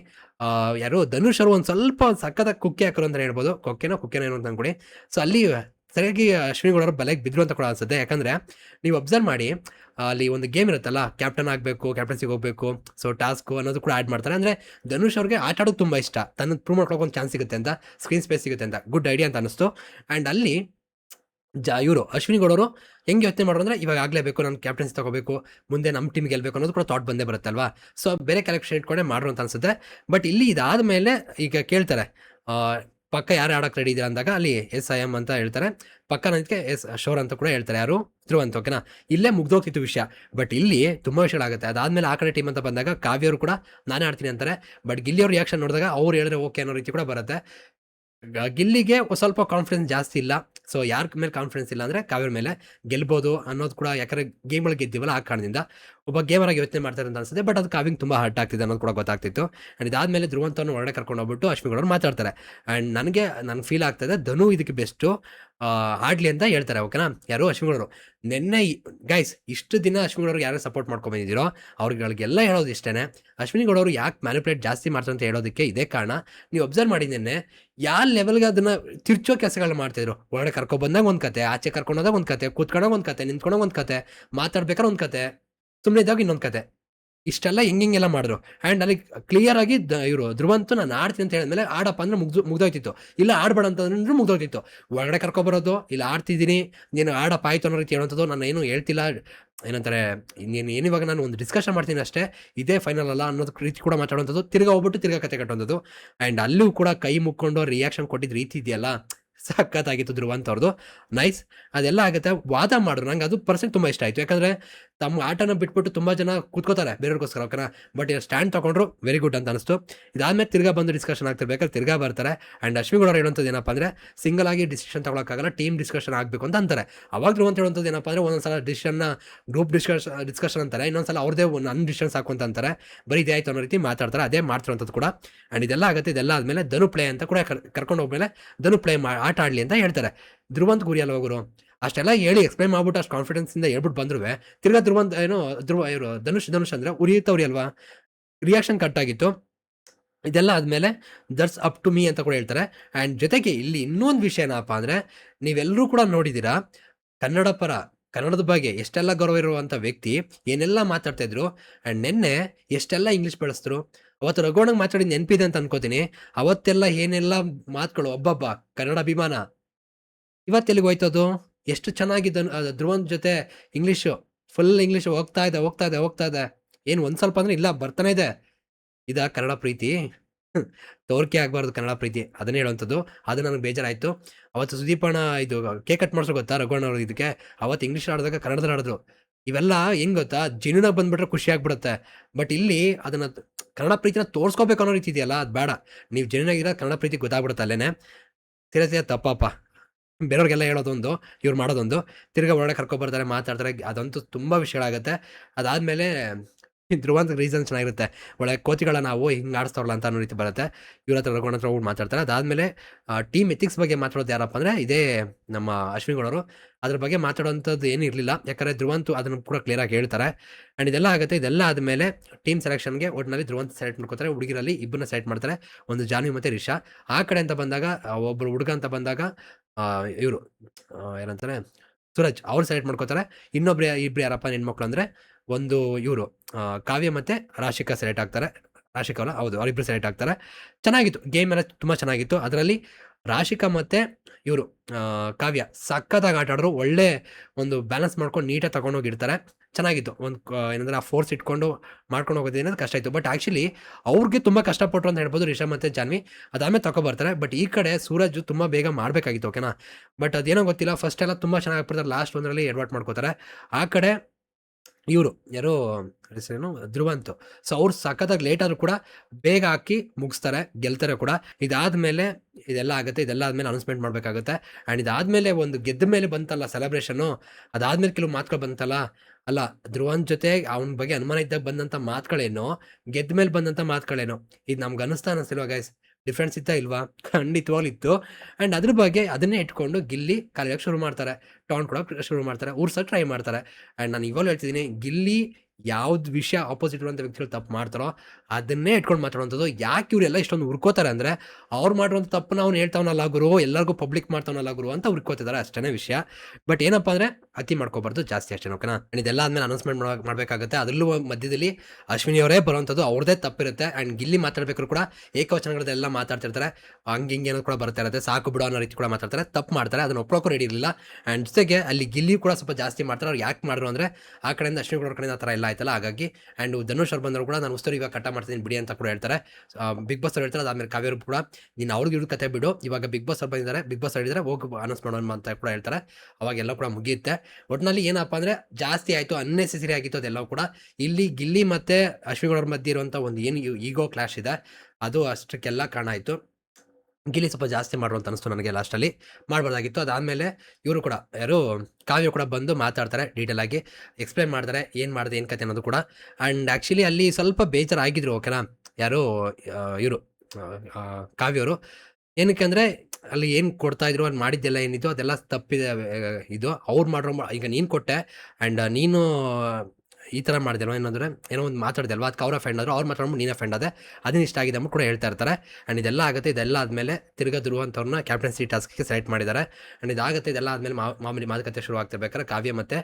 ಯಾರೋ ಧನುಷ್ ಅವರು ಒಂದು ಸ್ವಲ್ಪ ಸಕ್ಕದಾಗ ಕುಕ್ಕೆ ಹಾಕರು ಅಂತ ಹೇಳ್ಬೋದು. ಕೊಕ್ಕೆನೋ, ಕುಕ್ಕೆನೋ ಏನು ಅಂತ ಅಂದ್ಕೊಡಿ ಸೊ ಅಲ್ಲಿ ಸರಿಯಾಗಿ ಅಶ್ವಿನಿಗೌಡರು ಬಲೆಗೆ ಬಿದ್ರು ಅಂತ ಕೂಡ ಅನ್ಸುತ್ತೆ. ಯಾಕಂದ್ರೆ ನೀವು ಅಬ್ಸರ್ವ್ ಮಾಡಿ ಅಲ್ಲಿ ಒಂದು ಗೇಮ್ ಇರುತ್ತಲ್ಲ ಕ್ಯಾಪ್ಟನ್ ಆಗಬೇಕು ಕ್ಯಾಪ್ಟನ್ಸಿಗೆ ಹೋಗಬೇಕು ಸೊ ಟಾಸ್ಕ್ ಅನ್ನೋದು ಕೂಡ ಆ್ಯಡ್ ಮಾಡ್ತಾರೆ. ಅಂದರೆ ಧನುಷ್ ಅವ್ರಿಗೆ ಆಟ ಆಡೋದು ತುಂಬ ಇಷ್ಟ. ತನ್ನ ಪ್ರೂವ್ ಮಾಡ್ಕೊಳಕ್ಕೆ ಒಂದು ಚಾನ್ಸ್ ಸಿಗುತ್ತೆ ಅಂತ ಸ್ಕ್ರೀನ್ ಸ್ಪೇಸ್ ಸಿಗುತ್ತೆ ಅಂತ ಗುಡ್ ಐಡಿಯಾ ಅಂತ ಅನಿಸ್ತು ಆ್ಯಂಡ್ ಅಲ್ಲಿ ಜಾ, ಇವರು ಅಶ್ವಿನಿ ಗೌಡರು ಹೆಂಗೆ ಯೋಚನೆ ಮಾಡೋರು ಅಂದರೆ, ಇವಾಗ ಆಗಲೇಬೇಕು, ನಾನು ಕ್ಯಾಪ್ಟನ್ಸಿ ತಗೋಬೇಕು, ಮುಂದೆ ನಮ್ಮ ಟೀಮ್ ಗೆಲ್ಲಬೇಕು ಅನ್ನೋದು ಕೂಡ ಥಾಟ್ ಬಂದೇ ಬರುತ್ತಲ್ವಾ ಸೊ ಬೇರೆ ಕಲೆಕ್ಷನ್ ಇಟ್ಕೊಂಡೆ ಮಾಡ್ರು ಅಂತ ಅನ್ಸುತ್ತೆ. ಬಟ್ ಇಲ್ಲಿ ಇದಾದ ಮೇಲೆ ಈಗ ಕೇಳ್ತಾರೆ ಪಕ್ಕ ಯಾರು ಆಡಕ್ಕೆ ರೆಡಿ ಇದ್ದೀರಾ ಅಂದಾಗ ಅಲ್ಲಿ ಎಸ್ ಐ ಎಂ ಅಂತ ಹೇಳ್ತಾರೆ. ಪಕ್ಕ ನನಗೆ ಎಸ್ ಶೋರ್ ಅಂತ ಕೂಡ ಹೇಳ್ತಾರೆ. ಯಾರು? ಧ್ರುವಂತ ಓಕೆನಾ ಇಲ್ಲೇ ಮುಗ್ದೋಗ್ತಿತ್ತು ವಿಷಯ. ಬಟ್ ಇಲ್ಲಿ ತುಂಬ ವಿಷಯಗಳಾಗುತ್ತೆ ಅದಾದ್ಮೇಲೆ ಆ ಕಡೆ ಟೀಮ್ ಅಂತ ಬಂದಾಗ ಕಾವ್ಯರು ಕೂಡ ನಾನೇ ಆಡ್ತೀನಿ ಅಂತಾರೆ. ಬಟ್ ಗಿಲ್ಲಿ ಅವ್ರ ರಿಯಾಕ್ಷನ್ ನೋಡಿದಾಗ ಅವ್ರು ಹೇಳಿದ್ರೆ ಓಕೆ ಅನ್ನೋ ರೀತಿ ಕೂಡ ಬರುತ್ತೆ. ಗಿಲ್ಲಿಗೆ ಸ್ವಲ್ಪ ಕಾನ್ಫಿಡೆನ್ಸ್ ಜಾಸ್ತಿ ಇಲ್ಲ. ಸೊ ಯಾರ ಮೇಲೆ ಕಾನ್ಫಿಡೆನ್ಸ್ ಇಲ್ಲ ಅಂದರೆ ಕಾವ್ಯರ ಮೇಲೆ. ಗೆಲ್ಬೋದು ಅನ್ನೋದು ಕೂಡ ಯಾಕಂದ್ರೆ ಗೇಮ್ಗಳು ಗೆದ್ದಿವಲ್ಲ ಆ ಕಾರಣದಿಂದ. ಒಬ್ಬ ಗೇಮರ್ ಆಗಿ ಯೋಚನೆ ಮಾಡ್ತಾರೆ ಅಂತ ಅನ್ಸುತ್ತೆ ಬಟ್ ಅದು ಕಾವಿಂಗ್ ತುಂಬಾ ಹರ್ಟ್ ಆಗ್ತಿದೆ ಅನ್ನೋದು ಕೂಡ ಗೊತ್ತಾಗ್ತಿತ್ತು. ಆ್ಯಂಡ್ ಇದಾದ್ಮೇಲೆ ಧ್ರುವಂತವನ್ನು ಹೊರಗಡೆ ಕರ್ಕೊಂಡು ಹೋಗ್ಬಿಟ್ಟು ಅಶ್ವಿಗೌಡರು ಮಾತಾಡ್ತಾರೆ. ಆ್ಯಂಡ್ ನನಗೆ, ನನ್ಗೆ ಫೀಲ್ ಆಗ್ತದೆ ಧನು ಇದಕ್ಕೆ ಬೆಸ್ಟು ಆಡ್ಲಿ ಅಂತ ಹೇಳ್ತಾರೆ ಓಕೆನಾ ಯಾರು? ಅಶ್ವಿಗೌಡರು. ನಿನ್ನೆ ಗೈಸ್ ಇಷ್ಟು ದಿನ ಅಶ್ವಿಗೌಡರು ಯಾರು ಸಪೋರ್ಟ್ ಮಾಡ್ಕೊಂಡು ಬಂದಿದ್ದೀರೋ ಅವ್ರಿಗಳಿಗೆಲ್ಲ ಹೇಳೋದು ಇಷ್ಟೇ ಅಶ್ವಿನಿ ಗೌಡವರು ಯಾಕೆ ಮ್ಯಾನಿಪುಲೇಟ್ ಜಾಸ್ತಿ ಮಾಡ್ತಾರೆ ಅಂತ ಹೇಳೋದಕ್ಕೆ ಇದೇ ಕಾರಣ. ನೀವು ಅಬ್ಸರ್ವ್ ಮಾಡಿ ನಿನ್ನೆ ಯಾವ ಲೆವೆಲ್ಗೆ ಅದನ್ನ ತಿರ್ಚೋ ಕೆಲಸಗಳನ್ನ ಮಾಡ್ತಿದ್ರು? ಒಳಗಡೆ ಕರ್ಕೊಂಡ್ ಬಂದಾಗ ಒಂದು ಕತೆ, ಆಚೆ ಕರ್ಕೊಂಡೋದಾಗ ಒಂದು ಕತೆ, ಕೂತ್ಕೊಂಡಾಗ ಒಂದು ಕತೆ, ನಿಂತ್ಕೊಂಡಾಗ ಒಂದು ಕತೆ, ಮಾತಾಡ್ಬೇಕಾದ್ರೆ ಒಂದು ಕತೆ. ಸುಮ್ಮನೆ ಇದ್ದಾಗ ಇನ್ನೊಂದು ಕತೆ. ಇಷ್ಟೆಲ್ಲ ಹಿಂಗಿಂಗೆಲ್ಲ ಮಾಡಿದ್ರು. ಆ್ಯಂಡ್ ಅಲ್ಲಿ ಕ್ಲಿಯರ್ ಆಗಿ ಇವರು ಧ್ರುವಂತು ನಾನು ಆಡ್ತೀನಿ ಅಂತ ಹೇಳಿದ್ಮೇಲೆ ಆಡಪ್ಪ ಅಂದ್ರೆ ಮುಗ್ದು ಮುಗ್ದೋಯ್ತಿತ್ತು. ಇಲ್ಲ ಆಡ್ಬೇಡ ಅಂತಂದ್ರೆ ಮುಗ್ದೋಯ್ತಿತ್ತು. ಒಳಗಡೆ ಕರ್ಕೊಬರೋದು, ಇಲ್ಲ ಆಡ್ತಿದ್ದೀನಿ, ನೀನು ಆಡಪ್ಪ ಆಯ್ತು ಅನ್ನೋ ರೀತಿ ಹೇಳುವಂಥದ್ದು ನಾನು ಏನು ಹೇಳ್ತಿಲ್ಲ. ಏನಂತಾರೆ ನೀನು ಏನಿವಾಗ ನಾನು ಒಂದು ಡಿಸ್ಕಷನ್ ಮಾಡ್ತೀನಿ ಅಷ್ಟೇ, ಇದೇ ಫೈನಲ್ ಅಲ್ಲ ಅನ್ನೋದು ರೀತಿ ಕೂಡ ಮಾತಾಡುವಂಥದ್ದು, ತಿರ್ಗಾ ಹೋಗ್ಬಿಟ್ಟು ತಿರ್ಗಾ ಕತೆ ಕಟ್ಟುವಂಥದ್ದು. ಆ್ಯಂಡ್ ಅಲ್ಲೂ ಕೂಡ ಕೈ ಮುಕ್ಕೊಂಡು ರಿಯಾಕ್ಷನ್ ಕೊಟ್ಟಿದ್ದ ರೀತಿ ಇದೆಯಲ್ಲ? ಸಖತ್ತಾಗಿತ್ತು ಧ್ರುವಂತ ಅವ್ರದ್ದು ನೈಸ್ ಅದೆಲ್ಲ ಆಗುತ್ತೆ. ವಾದ ಮಾಡಿದ್ರು ನಂಗೆ ಅದು ಪರ್ಸೆಂಟ್ ತುಂಬ ಇಷ್ಟ ಆಯಿತು. ಯಾಕಂದರೆ ತಮ್ಮ ಆಟನ ಬಿಟ್ಬಿಟ್ಟು ತುಂಬ ಜನ ಕೂತ್ಕೋತಾರೆ ಬೇರೆಯವ್ರಿಗೋಸ್ಕರ, ಓಕೆನಾ? ಬಟ್ ಸ್ಟ್ಯಾಂಡ್ ತಗೊಂಡ್ರು ವೆರಿ ಗುಡ್ ಅಂತ ಅನಿಸ್ತು. ಇದಾದಮೇಲೆ ತಿರ್ಗಾ ಬಂದು ಡಿಸ್ಕಷನ್ ಆಗ್ತಿರ್ಬೇಕಾದ್ರೆ ತಿರ್ಗಾ ಬರ್ತಾರೆ. ಆ್ಯಂಡ್ ಅಶ್ವಿನ್ ಗೌಡ ಹೇಳುವಂಥದ್ದು ಏನಪ್ಪ ಅಂದರೆ ಸಿಂಗಲ್ ಆಗಿ ಡಿಸಿಷನ್ ತಗೊಳಕ್ಕಾಗಲ್ಲ ಟೀಮ್ ಡಿಸ್ಕಷನ್ ಆಗಬೇಕು ಅಂತ ಅಂತಾರೆ. ಅವಾಗ ಧ್ರುವಂತ ಹೇಳುವಂಥದ್ದು ಏನಪ್ಪ ಅಂದರೆ, ಒಂದೊಂದ್ಸಲ ಡಿಸಿಷನ್ನ ಗ್ರೂಪ್ ಡಿಸ್ಕಷನ್ ಡಿಸ್ಕಷನ್ ಅಂತಾರೆ. ಇನ್ನೊಂದ್ಸಲ ಅವ್ರದೇ ನನ್ನ ಡಿಸಿಷನ್ಸ್ ಹಾಕುವಂತ ಅಂತಾರೆ. ಬರೀ ಇದೇ ಆಯ್ತು ಅನ್ನೋ ರೀತಿ ಮಾತಾಡ್ತಾರೆ. ಅದೇ ಮಾಡ್ತಿರೋಂಥದ್ದು ಕೂಡ. ಆ್ಯಂಡ್ ಇದೆಲ್ಲ ಆಗುತ್ತೆ. ಇದೆಲ್ಲ ಆದಮೇಲೆ ಧನು ಪ್ಲೇ ಅಂತ ಕೂಡ ಕರ್- ಕರ್ಕೊಂಡು ಹೋಗ್ಮೇಲೆ ಧನು ಪ್ಲೇ ಮಾ ಆಟ ಆಡಲಿ ಅಂತ ಹೇಳ್ತಾರೆ. ಧ್ರುವಂತ್ ಗುರಿ ಅಲ್ವಾ ಅಷ್ಟೆಲ್ಲ ಹೇಳಿ ಎಕ್ಸ್ಪ್ಲೈನ್ ಮಾಡ್ಬಿಟ್ಟು ಅಷ್ಟು ಕಾನ್ಫಿಡೆನ್ಸಿಂದ ಹೇಳ್ಬಿಟ್ಟು ಬಂದ್ರು ತಿರ್ಗಾ ಧ್ರುವಂತ್, ಏನು, ಧ್ರುವ, ಇವರು ಧನುಷ್ ಧನುಷ್ ಅಂದ್ರೆ ಉರಿಯುತ್ತವ್ರಿ ಅಲ್ವಾ? ರಿಯಾಕ್ಷನ್ ಕಟ್ ಆಗಿತ್ತು. ಇದೆಲ್ಲ ಆದಮೇಲೆ ದಟ್ಸ್ ಅಪ್ ಟು ಮೀ ಅಂತ ಕೂಡ ಹೇಳ್ತಾರೆ. ಆ್ಯಂಡ್ ಜೊತೆಗೆ ಇಲ್ಲಿ ಇನ್ನೊಂದು ವಿಷಯ ಏನಪ್ಪ ಅಂದರೆ ನೀವೆಲ್ಲರೂ ಕೂಡ ನೋಡಿದ್ದೀರಾ ಕನ್ನಡ ಪರ, ಕನ್ನಡದ ಬಗ್ಗೆ ಎಷ್ಟೆಲ್ಲ ಗೌರವ ಇರುವಂಥ ವ್ಯಕ್ತಿ ಏನೆಲ್ಲ ಮಾತಾಡ್ತಾ ಇದ್ರು ಆ್ಯಂಡ್ ನಿನ್ನೆ ಎಷ್ಟೆಲ್ಲ ಇಂಗ್ಲೀಷ್ ಬೆಳೆಸಿದ್ರು ಅವತ್ತು ರಘುವಣ್ಣಗೆ ಮಾತಾಡಿ ನೆನಪಿದೆ ಅಂತ ಅನ್ಕೋತೀನಿ. ಅವತ್ತೆಲ್ಲ ಏನೆಲ್ಲ ಮಾತುಗಳು, ಒಬ್ಬೊಬ್ಬ ಕನ್ನಡ ಅಭಿಮಾನ. ಇವತ್ತೆಲ್ಲಿಗೆ ಹೋಯ್ತದು ಎಷ್ಟು ಚೆನ್ನಾಗಿದ್ದ ಧ್ರುವನ್ ಜೊತೆ ಇಂಗ್ಲೀಷು ಫುಲ್ ಇಂಗ್ಲೀಷ್ ಹೋಗ್ತಾ ಇದೆ ಹೋಗ್ತಾ ಇದೆ ಹೋಗ್ತಾ ಇದೆ. ಏನು ಒಂದು ಸ್ವಲ್ಪ ಅಂದ್ರೆ ಇಲ್ಲ, ಬರ್ತಾನೆ ಇದೆ. ಇದಾ ಕನ್ನಡ ಪ್ರೀತಿ? ತೋರ್ಕೆ ಆಗಬಾರ್ದು ಕನ್ನಡ ಪ್ರೀತಿ, ಅದನ್ನೇ ಹೇಳುವಂಥದ್ದು ಅದು ನನಗೆ ಬೇಜಾರಾಯಿತು. ಅವತ್ತು ಸುದೀಪಣ್ಣ ಇದು ಕೇಕ್ ಕಟ್ ಮಾಡಿಸೋ ಗೊತ್ತಾ ರಘುವಣ್ಣ ಅವ್ರು ಇದಕ್ಕೆ? ಅವತ್ತು ಇಂಗ್ಲೀಷ್ ಆಡಿದಾಗ ಕನ್ನಡದಲ್ಲಿ ಆಡಿದ್ರು. ಇವೆಲ್ಲ ಹೆಂಗ್ ಗೊತ್ತಾ? ಜೆನ್ಯೂನಾಗಿ ಬಂದ್ಬಿಟ್ರೆ ಖುಷಿ ಆಗ್ಬಿಡುತ್ತೆ. ಬಟ್ ಇಲ್ಲಿ ಅದನ್ನ ಕನ್ನಡ ಪ್ರೀತಿನ ತೋರಿಸ್ಕೋಬೇಕು ಅನ್ನೋ ರೀತಿ ಇದೆಯಲ್ಲ? ಅದು ಬೇಡ. ನೀವು ಜೆನ್ಯೂನಾಗಿರೋ ಕನ್ನಡ ಪ್ರೀತಿ ಗೊತ್ತಾಗ್ಬಿಡುತ್ತೆ ಅಲ್ಲೇನೆ? ತಿರ ತಪ್ಪಪ್ಪ. ಬೇರೆಯವ್ರಿಗೆಲ್ಲ ಹೇಳೋದೊಂದು, ಇವ್ರು ಮಾಡೋದೊಂದು. ತಿರ್ಗಾ ಒಳಗಡೆ ಕರ್ಕೊಬರ್ತಾರೆ, ಮಾತಾಡ್ತಾರೆ, ಅದಂತೂ ತುಂಬ ವಿಷಯಗಳಾಗುತ್ತೆ. ಅದಾದಮೇಲೆ ಧ್ರುವಂತ ರೀಸನ್ ಚೆನ್ನಾಗಿರುತ್ತೆ. ಒಳ್ಳೆ ಕೋಚ್ಗಳನ್ನ ನಾವು ಹಿಂಗೆ ಆಡಿಸ್ತಾರಲ್ಲ ಅಂತ ಅನ್ನೋ ರೀತಿ ಬರುತ್ತೆ. ಇವ್ರ ಹತ್ರ ರಘುವಣ್ಣ ಹತ್ರ ಹೋಗಿ ಮಾತಾಡ್ತಾರೆ. ಅದಾದಮೇಲೆ ಟೀಮ್ ಎಥಿಕ್ಸ್ ಬಗ್ಗೆ ಮಾತಾಡೋದು ಯಾರಪ್ಪ ಅಂದರೆ ಇದೇ ನಮ್ಮ ಅಶ್ವಿನಿಗೌಡರು. ಅದ್ರ ಬಗ್ಗೆ ಮಾತಾಡೋವಂಥದ್ದು ಏನೂ ಇರಲಿಲ್ಲ. ಯಾಕಂದರೆ ಧ್ರುವಂತು ಅದನ್ನು ಕೂಡ ಕ್ಲಿಯರಾಗಿ ಹೇಳ್ತಾರೆ. ಆ್ಯಂಡ್ ಇದೆಲ್ಲ ಆಗುತ್ತೆ. ಇದೆಲ್ಲ ಆದಮೇಲೆ ಟೀಮ್ ಸೆಲೆಕ್ಷನ್ಗೆ ಒಟ್ಟಿನಲ್ಲಿ ಧ್ರುವಂತ ಸೆಲೆಕ್ಟ್ ಮಾಡ್ಕೋತಾರೆ. ಹುಡುಗಿರಲ್ಲಿ ಇಬ್ಬರನ್ನ ಸೆಲೆಕ್ಟ್ ಮಾಡ್ತಾರೆ. ಒಂದು ಜಾನ್ವಿ ಮತ್ತು ರಿಷಾ. ಆ ಕಡೆ ಅಂತ ಬಂದಾಗ ಒಬ್ಬರು ಹುಡುಗ ಅಂತ ಬಂದಾಗ ಇವರು ಏನಂತಾರೆ ಸೂರಜ್ ಅವ್ರು ಸೆಲೆಕ್ಟ್ ಮಾಡ್ಕೋತಾರೆ ಇನ್ನೊಬ್ರು ಇಬ್ರು ಯಾರಪ್ಪ ಹೆಣ್ಮಕ್ಳು ಅಂದರೆ ಒಂದು ಇವರು ಕಾವ್ಯ ಮತ್ತು ರಾಶಿಕಾ ಸೆಲೆಕ್ಟ್ ಆಗ್ತಾರೆ. ರಾಶಿಕಾ ಅಲ್ಲ, ಹೌದು, ಅವರಿಬ್ರು ಸೆಲೆಕ್ಟ್ ಆಗ್ತಾರೆ. ಚೆನ್ನಾಗಿತ್ತು ಗೇಮ್ ಎಲ್ಲ ತುಂಬ ಚೆನ್ನಾಗಿತ್ತು. ಅದರಲ್ಲಿ ರಾಶಿಕಾ ಮತ್ತು ಇವರು ಕಾವ್ಯ ಸಖತ್ತಾಗಿ ಆಟ ಆಡಿದ್ರು. ಒಳ್ಳೆ ಒಂದು ಬ್ಯಾಲೆನ್ಸ್ ಮಾಡ್ಕೊಂಡು ನೀಟಾಗಿ ತಗೊಂಡೋಗಿರ್ತಾರೆ. ಚೆನ್ನಾಗಿತ್ತು. ಒಂದು ಏನಂದ್ರೆ ಆ ಫೋರ್ಸ್ ಇಟ್ಕೊಂಡು ಮಾಡ್ಕೊಂಡು ಹೋಗೋದು ಏನಂದ್ರೆ ಕಷ್ಟ ಇತ್ತು. ಬಟ್ ಆ್ಯಕ್ಚುಲಿ ಅವ್ರಿಗೆ ತುಂಬ ಕಷ್ಟಪಟ್ಟರು ಅಂತ ಹೇಳ್ಬೋದು ರಿಷಬ್ ಮತ್ತು ಜಾನ್ವಿ. ಅದಾದ್ಮೇಲೆ ತಗೊಬರ್ತಾರೆ ಬಟ್ ಈ ಕಡೆ ಸೂರಜ್ ತುಂಬ ಬೇಗ ಮಾಡಬೇಕಾಗಿತ್ತು ಓಕೆನಾ ಬಟ್ ಅದೇನೋ ಗೊತ್ತಿಲ್ಲ. ಫಸ್ಟ್ ಎಲ್ಲ ತುಂಬ ಚೆನ್ನಾಗಿ ಆಗ್ಬಿಡ್ತಾರೆ. ಲಾಸ್ಟ್ ಒಂದರಲ್ಲಿ ಎಡ್ವರ್ಟ್ ಮಾಡ್ಕೋತಾರೆ. ಆ ಕಡೆ ಇವರು, ಯಾರು ಹೆಸರೇನು? ಧ್ರುವಂತು. ಸೊ ಅವ್ರು ಸಖತ್ತಾಗಿ ಲೇಟ್ ಆದರೂ ಕೂಡ ಬೇಗ ಹಾಕಿ ಮುಗಿಸ್ತಾರೆ. ಗೆಲ್ತಾರೆ ಕೂಡ. ಇದಾದ್ಮೇಲೆ ಇದೆಲ್ಲ ಆಗುತ್ತೆ. ಇದೆಲ್ಲ ಆದಮೇಲೆ ಅನೌನ್ಸ್ಮೆಂಟ್ ಮಾಡಬೇಕಾಗುತ್ತೆ. ಆ್ಯಂಡ್ ಇದಾದ್ಮೇಲೆ ಒಂದು ಗೆದ್ದ ಮೇಲೆ ಬಂತಲ್ಲ ಸೆಲೆಬ್ರೇಷನ್ನು ಅದಾದಮೇಲೆ ಕೆಲವು ಮಾತುಗಳು ಬಂತಲ್ಲ. ಅಲ್ಲ, ಧ್ರುವನ್ ಜೊತೆ ಅವನ ಬಗ್ಗೆ ಅನುಮಾನ ಇದ್ದಾಗ ಬಂದಂಥ ಮಾತುಗಳೇನೋ, ಗೆದ್ದ ಮೇಲೆ ಬಂದಂಥ ಮಾತುಗಳೇನೋ, ಇದು ನಮ್ಗೆ ಅನಿಸ್ತಾ ಅನ್ನಿಸ್ತಿಲ್ವಾ ಗೈಸ್ ಡಿಫ್ರೆನ್ಸ್ ಇತ್ತಾ ಇಲ್ವಾ? ಖಂಡಿತವಾಗ್ಲಿತ್ತು. ಆ್ಯಂಡ್ ಅದ್ರ ಬಗ್ಗೆ ಅದನ್ನೇ ಇಟ್ಕೊಂಡು ಗಿಲ್ಲಿ ಕಲಿಯೋಕೆ ಶುರು ಮಾಡ್ತಾರೆ. ಟೌನ್ ಕೂಡ ಶುರು ಮಾಡ್ತಾರೆ. ಊರ್ಸ ಟ್ರೈ ಮಾಡ್ತಾರೆ. ಆ್ಯಂಡ್ ನಾನು ಇವಾಗಲೂ ಹೇಳ್ತಿದ್ದೀನಿ, ಗಿಲ್ಲಿ ಯಾವ್ದು ವಿಷಯ ಆಪೋಸಿಟ್ ಇರುವಂಥ ವ್ಯಕ್ತಿಗಳು ತಪ್ಪು ಮಾಡ್ತಾರೋ, ಅದನ್ನೇ ಇಟ್ಕೊಂಡು ಮಾತಾಡುವಂಥದ್ದು ಯಾಕೆ ಇವರೆಲ್ಲ ಇಷ್ಟೊಂದು ಹುರ್ಕೋತಾರೆ ಅಂದರೆ, ಅವ್ರು ಮಾಡಿರುವಂಥ ತಪ್ಪನ್ನ ಅವ್ನು ಹೇಳ್ತಾವನಲ್ಲ ಗುರು, ಎಲ್ಲರಿಗೂ ಪಬ್ಲಿಕ್ ಮಾಡ್ತಾವನಲ್ಲ ಗುರು ಅಂತ ಹುರ್ಕೋತಿದ್ದಾರೆ ಅಷ್ಟೇ ವಿಷಯ. ಬಟ್ ಏನಪ್ಪ ಅಂದರೆ, ಅತಿ ಮಾಡ್ಕೋಬಾರ್ದು ಜಾಸ್ತಿ ಅಷ್ಟೇ ಓಕೆನಾ ಆ್ಯಂಡ್ ಇದೆಲ್ಲ ಆದಮೇಲೆ ಅನೌನ್ಸ್ಮೆಂಟ್ ಮಾಡಬೇಕಾಗುತ್ತೆ. ಅದರಲ್ಲೂ ಮಧ್ಯದಲ್ಲಿ ಅಶ್ವಿನಿ ಅವರೇ ಬರುವಂಥದ್ದು ಅವ್ರದ್ದೇ ತಪ್ಪಿರುತ್ತೆ. ಆ್ಯಂಡ್ ಗಿಲ್ಲಿ ಮಾತಾಡಬೇಕು ಕೂಡ ಏಕವಚನಗಳದೆಲ್ಲ ಮಾತಾಡ್ತಿರ್ತಾರೆ. ಹಂಗೆ ಹಿಂಗೆ ಏನೋ ಕೂಡ ಬರ್ತಾ ಇರುತ್ತೆ. ಸಾಕು ಬಿಡು ಅನ್ನೋ ರೀತಿ ಕೂಡ ಮಾತಾಡ್ತಾರೆ. ತಪ್ಪು ಮಾಡ್ತಾರೆ. ಅದನ್ನು ಒಪ್ಕೊಳ್ಳೋಕೆ ರೆಡಿ ಇರಲಿಲ್ಲ. ಆ್ಯಂಡ್ ಜೊತೆಗೆ ಅಲ್ಲಿ ಗಿಲ್ಲಿ ಕೂಡ ಸ್ವಲ್ಪ ಜಾಸ್ತಿ ಮಾಡ್ತಾರೆ. ಅವ್ರು ಯಾಕೆ ಮಾಡಿದ್ರು ಅಂದರೆ ಆ ಕಡೆಯಿಂದ ಅಶ್ವಿನಿ ಕುಮಾರ್ ಕಡೆಯಿಂದ ಆ ಥರ ಎಲ್ಲ ಆಯ್ತಲ್ಲ. ಹಾಗಾಗಿ ಆ್ಯಂಡ್ ಧನುಷ್ ಅವ್ರು ಬಂದರು ಕೂಡ ನಾನು ಉಸ್ತರು ಇವಾಗ ಕಟ್ಟ ಮಾಡ್ತೀನಿ ಬಿಡಿ ಅಂತ ಕೂಡ ಹೇಳ್ತಾರೆ. ಬಿಗ್ ಬಾಸ್ ಅವ್ರು ಹೇಳ್ತಾರೆ, ಅದಾದ್ಮೇಲೆ ಕಾವೇರು ಕೂಡ. ನೀನು ಅವ್ರಿಗೆ ಇವ್ರ ಕತೆ ಬಿಡು. ಇವಾಗ ಬಿಗ್ ಬಾಸ್ ಅವ್ರು ಬಂದಿದ್ದಾರೆ. ಬಿಗ್ ಬಾಸ್ ಹೇಳಿದರೆ ಹೋಗಿ ಅನೌನ್ಸ್ ಮಾಡೋಣ ಅಂತ ಕೂಡ ಹೇಳ್ತಾರೆ. ಅವಾಗೆಲ್ಲ ಕೂಡ ಮುಗಿಯುತ್ತೆ. ಒಟ್ಟಿನಲ್ಲಿ ಏನಪ್ಪ ಅಂದರೆ ಜಾಸ್ತಿ ಆಯಿತು. ಅನ್ನೆಸೆಸರಿ ಆಗಿತ್ತು ಅದೆಲ್ಲವೂ ಕೂಡ. ಇಲ್ಲಿ ಗಿಲ್ಲಿ ಮತ್ತು ಅಶ್ವಿನಿ ಅವ್ರ ಮಧ್ಯೆ ಇರುವಂಥ ಒಂದು ಏನು ಈಗೋ ಕ್ಲಾಶ್ ಇದೆ. ಅದು ಅಷ್ಟಕ್ಕೆಲ್ಲ ಕಾರಣ ಆಯಿತು. ಗಿಲ್ಲಿ ಸ್ವಲ್ಪ ಜಾಸ್ತಿ ಮಾಡ್ರು ಅಂತ ಅನಿಸ್ತು ನನಗೆ ಲಾಸ್ಟಲ್ಲಿ ಮಾಡಬಾರ್ದಾಗಿತ್ತು. ಅದಾದಮೇಲೆ ಇವರು ಕೂಡ, ಯಾರು, ಕಾವ್ಯ ಕೂಡ ಬಂದು ಮಾತಾಡ್ತಾರೆ ಡೀಟೇಲ್ ಆಗಿ ಎಕ್ಸ್ಪ್ಲೈನ್ ಮಾಡ್ತಾರೆ, ಏನು ಮಾಡಿದೆ, ಏನು ಕತೆ ಅನ್ನೋದು ಕೂಡ. ಆ್ಯಂಡ್ ಆ್ಯಕ್ಚುಲಿ ಅಲ್ಲಿ ಸ್ವಲ್ಪ ಬೇಜಾರಾಗಿದ್ರು ಓಕೆನಾ ಯಾರು ಇವರು ಕಾವ್ಯವರು. ಏನಕ್ಕೆ ಅಂದರೆ, ಅಲ್ಲಿ ಏನು ಕೊಡ್ತಾ ಇದ್ರು ಅಲ್ಲಿ ಮಾಡಿದ್ದೆಲ್ಲ ಏನಿತ್ತು ಅದೆಲ್ಲ ತಪ್ಪಿದೆ ಇದು. ಅವ್ರು ಮಾಡಿರೋ ಈಗ ನೀನು ಕೊಟ್ಟೆ ಆ್ಯಂಡ್ ನೀನು ಈ ಥರ ಮಾಡಿದೆಲ್ವ ಏನಂದರೆ ಏನೋ ಒಂದು ಮಾತಾಡಿದೆ ಅಲ್ವಾ? ಅದಕ್ಕೆ ಅವರ ಫ್ರೆಂಡ್ ಆದರು, ಅವ್ರು ಮಾತಾಡ್ಬಿಟ್ಟು ನೀನೇ ಫ್ರೆಂಡ್ ಅದೇ ಅದನ್ನ ಇಷ್ಟ ಆಗಿದೆ ಅಂದ್ಬಿಟ್ಟು ಕೂಡ ಹೇಳ್ತಾ ಇರ್ತಾರೆ. ಆ್ಯಂಡ್ ಇದೆಲ್ಲ ಆಗುತ್ತೆ, ಇದೆಲ್ಲ ಆದಮೇಲೆ ತಿರ್ಗಾ ಕ್ಯಾಪ್ಟನ್ ಕ್ಯಾಪ್ಟನ್ಸಿ ಟಾಸ್ಕ್ಗೆ ಸೆಲೆಕ್ಟ್ ಮಾಡಿದ್ದಾರೆ. ಆ್ಯಂಡ್ ಇದಾಗುತ್ತೆ, ಇದೆಲ್ಲ ಆದಮೇಲೆ ಮಾಮೂಲಿ ಮಾತುಕತೆ ಶುರು ಆಗ್ತಿರ್ಬೇಕಾದ್ರೆ ಕಾವ್ಯ ಮತ್ತು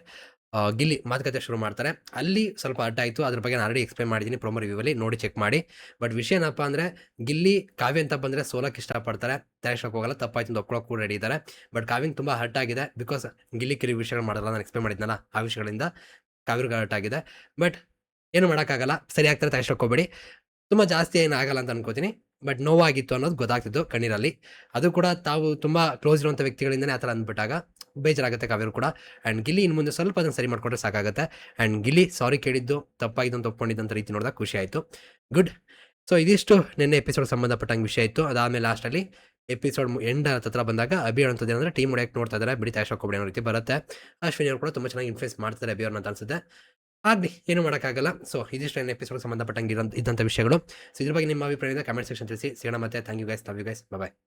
ಗಿಲ್ಲಿ ಮಾತುಕತೆ ಶುರು ಮಾಡ್ತಾರೆ. ಅಲ್ಲಿ ಸ್ವಲ್ಪ ಅಡ್ಡ ಆಯಿತು. ಅದ್ರ ಬಗ್ಗೆ ನಾನು ಆಲ್ರೆಡಿ ಎಕ್ಸ್ಪ್ಲೇನ್ ಮಾಡಿದ್ದೀನಿ ಪ್ರೊಮೋ ರಿವ್ಯೂವಲ್ಲಿ ನೋಡಿ ಚೆಕ್ ಮಾಡಿ. ಬಟ್ ವಿಷಯ ಏನಪ್ಪ ಅಂದರೆ, ಗಿಲ್ಲಿ ಕಾವ್ಯ ಅಂತ ಬಂದರೆ ಸೋಲಕ್ಕೆ ಇಷ್ಟಪಡ್ತಾರೆ. ತಯಾರಿಸೋಕೆ ಹೋಗಲ್ಲ, ತಪ್ಪಾಯ್ತು ಅಂತ ಒಪ್ಕೊಳ್ಳೋಕೆ ಕೂಡ ರೆಡಿ ಇದ್ದಾರೆ. ಬಟ್ ಕಾವ್ಯಂಗೆ ತುಂಬ ಹರ್ಟ್ ಆಗಿದೆ. ಬಿಕಾಸ್ ಗಿಲ್ಲಿ ಕಿರಿ ವಿಷಯಗಳು ಮಾಡಲ್ಲ, ನಾನು ಎಕ್ಸ್ಪ್ಲೇನ್ ಮಾಡಿದ್ನಲ್ಲ ಆ ವಿಷಯಗಳಿಂದ. ಹರ್ಟ್ ಆಗಿದೆ ಬಟ್ ಏನು ಮಾಡೋಕ್ಕಾಗಲ್ಲ. ಸರಿ ಆಗ್ತಾರೆ ಹೋಗ್ಬೇಡಿ. ತುಂಬ ಜಾಸ್ತಿ ಏನು ಆಗಲ್ಲ ಅಂತ ಅನ್ಕೋತೀನಿ. ಬಟ್ ನೋವಾಗಿತ್ತು ಅನ್ನೋದು ಗೊತ್ತಾಗ್ತಿತ್ತು ಕಣ್ಣೀರಲ್ಲಿ. ಅದು ಕೂಡ ತಾವು ತುಂಬ ಕ್ಲೋಸ್ ಇರುವಂಥ ವ್ಯಕ್ತಿಗಳಿಂದನೇ ಆ ಥರ ಅಂದ್ಬಿಟ್ಟಾಗ ಬೇಜಾರಾಗುತ್ತೆ ಕಾವ್ಯರು ಕೂಡ. ಆ್ಯಂಡ್ ಗಿಲ್ಲಿ ಇನ್ನು ಮುಂದೆ ಸ್ವಲ್ಪ ಅದನ್ನು ಸರಿ ಮಾಡಿಕೊಂಡ್ರೆ ಸಾಕಾಗುತ್ತೆ. ಆ್ಯಂಡ್ ಗಿಲ್ಲಿ ಸಾರಿ ಕೇಳಿದ್ದು ತಪ್ಪಾಗಿದ್ದು ಅಂತ ಒಪ್ಕೊಂಡಿದ್ದಂಥ ರೀತಿ ನೋಡಿದಾಗ ಖುಷಿ ಆಯಿತು. ಗುಡ್. ಸೊ ಇದಿಷ್ಟು ನಿನ್ನೆ ಎಪಿಸೋಡ್ ಸಂಬಂಧಪಟ್ಟಂಗೆ ವಿಷಯ ಇತ್ತು. ಅದಾದಮೇಲೆ ಲಾಸ್ಟಲ್ಲಿ ಎಪಿಸೋಡ್ ಎಂಡ್ ಹತ್ರ ಬಂದಾಗ ಅಭಿ ಅಂತದ್ದು ಏನಂದ್ರೆ ಟೀಮ್ ಹೊಡೆಯಕ್ಕೆ ನೋಡ್ತಾ ಇದ್ದಾರೆ ಬಿಡಿ ಅಶೋಕ್ ಹೋಗ್ಬೇಡಿ ಅನ್ನೋ ರೀತಿ ಬರುತ್ತೆ. ಅಶ್ವಿನಿ ಅವರು ಕೂಡ ತುಂಬ ಚೆನ್ನಾಗಿ ಇನ್ಫ್ಲೂಯೆನ್ಸ್ ಮಾಡ್ತಾರೆ ಅಭಿ ಅಂತ ಅನ್ಸುತ್ತೆ. ಆಗಲಿ, ಏನು ಮಾಡೋಕ್ಕಾಗಲ್ಲ. ಸೊ ಇದಿಷ್ಟು ಏನು ಎಪಿಸೋಡ್ ಸಂಬಂಧಪಟ್ಟಂಗೆ ಇದ್ದಂಥ ವಿಷಯಗಳು. ಸೊ ಇದ್ರ ಬಗ್ಗೆ ನಿಮ್ಮ ಅಭಿಪ್ರಾಯದ ಕಮೆಂಟ್ ಸೆಕ್ಷನ್ ತಿಳಿಸಿ. ಸಿಗೋಣ ಮತ್ತೆ. Thank you guys love you guys bye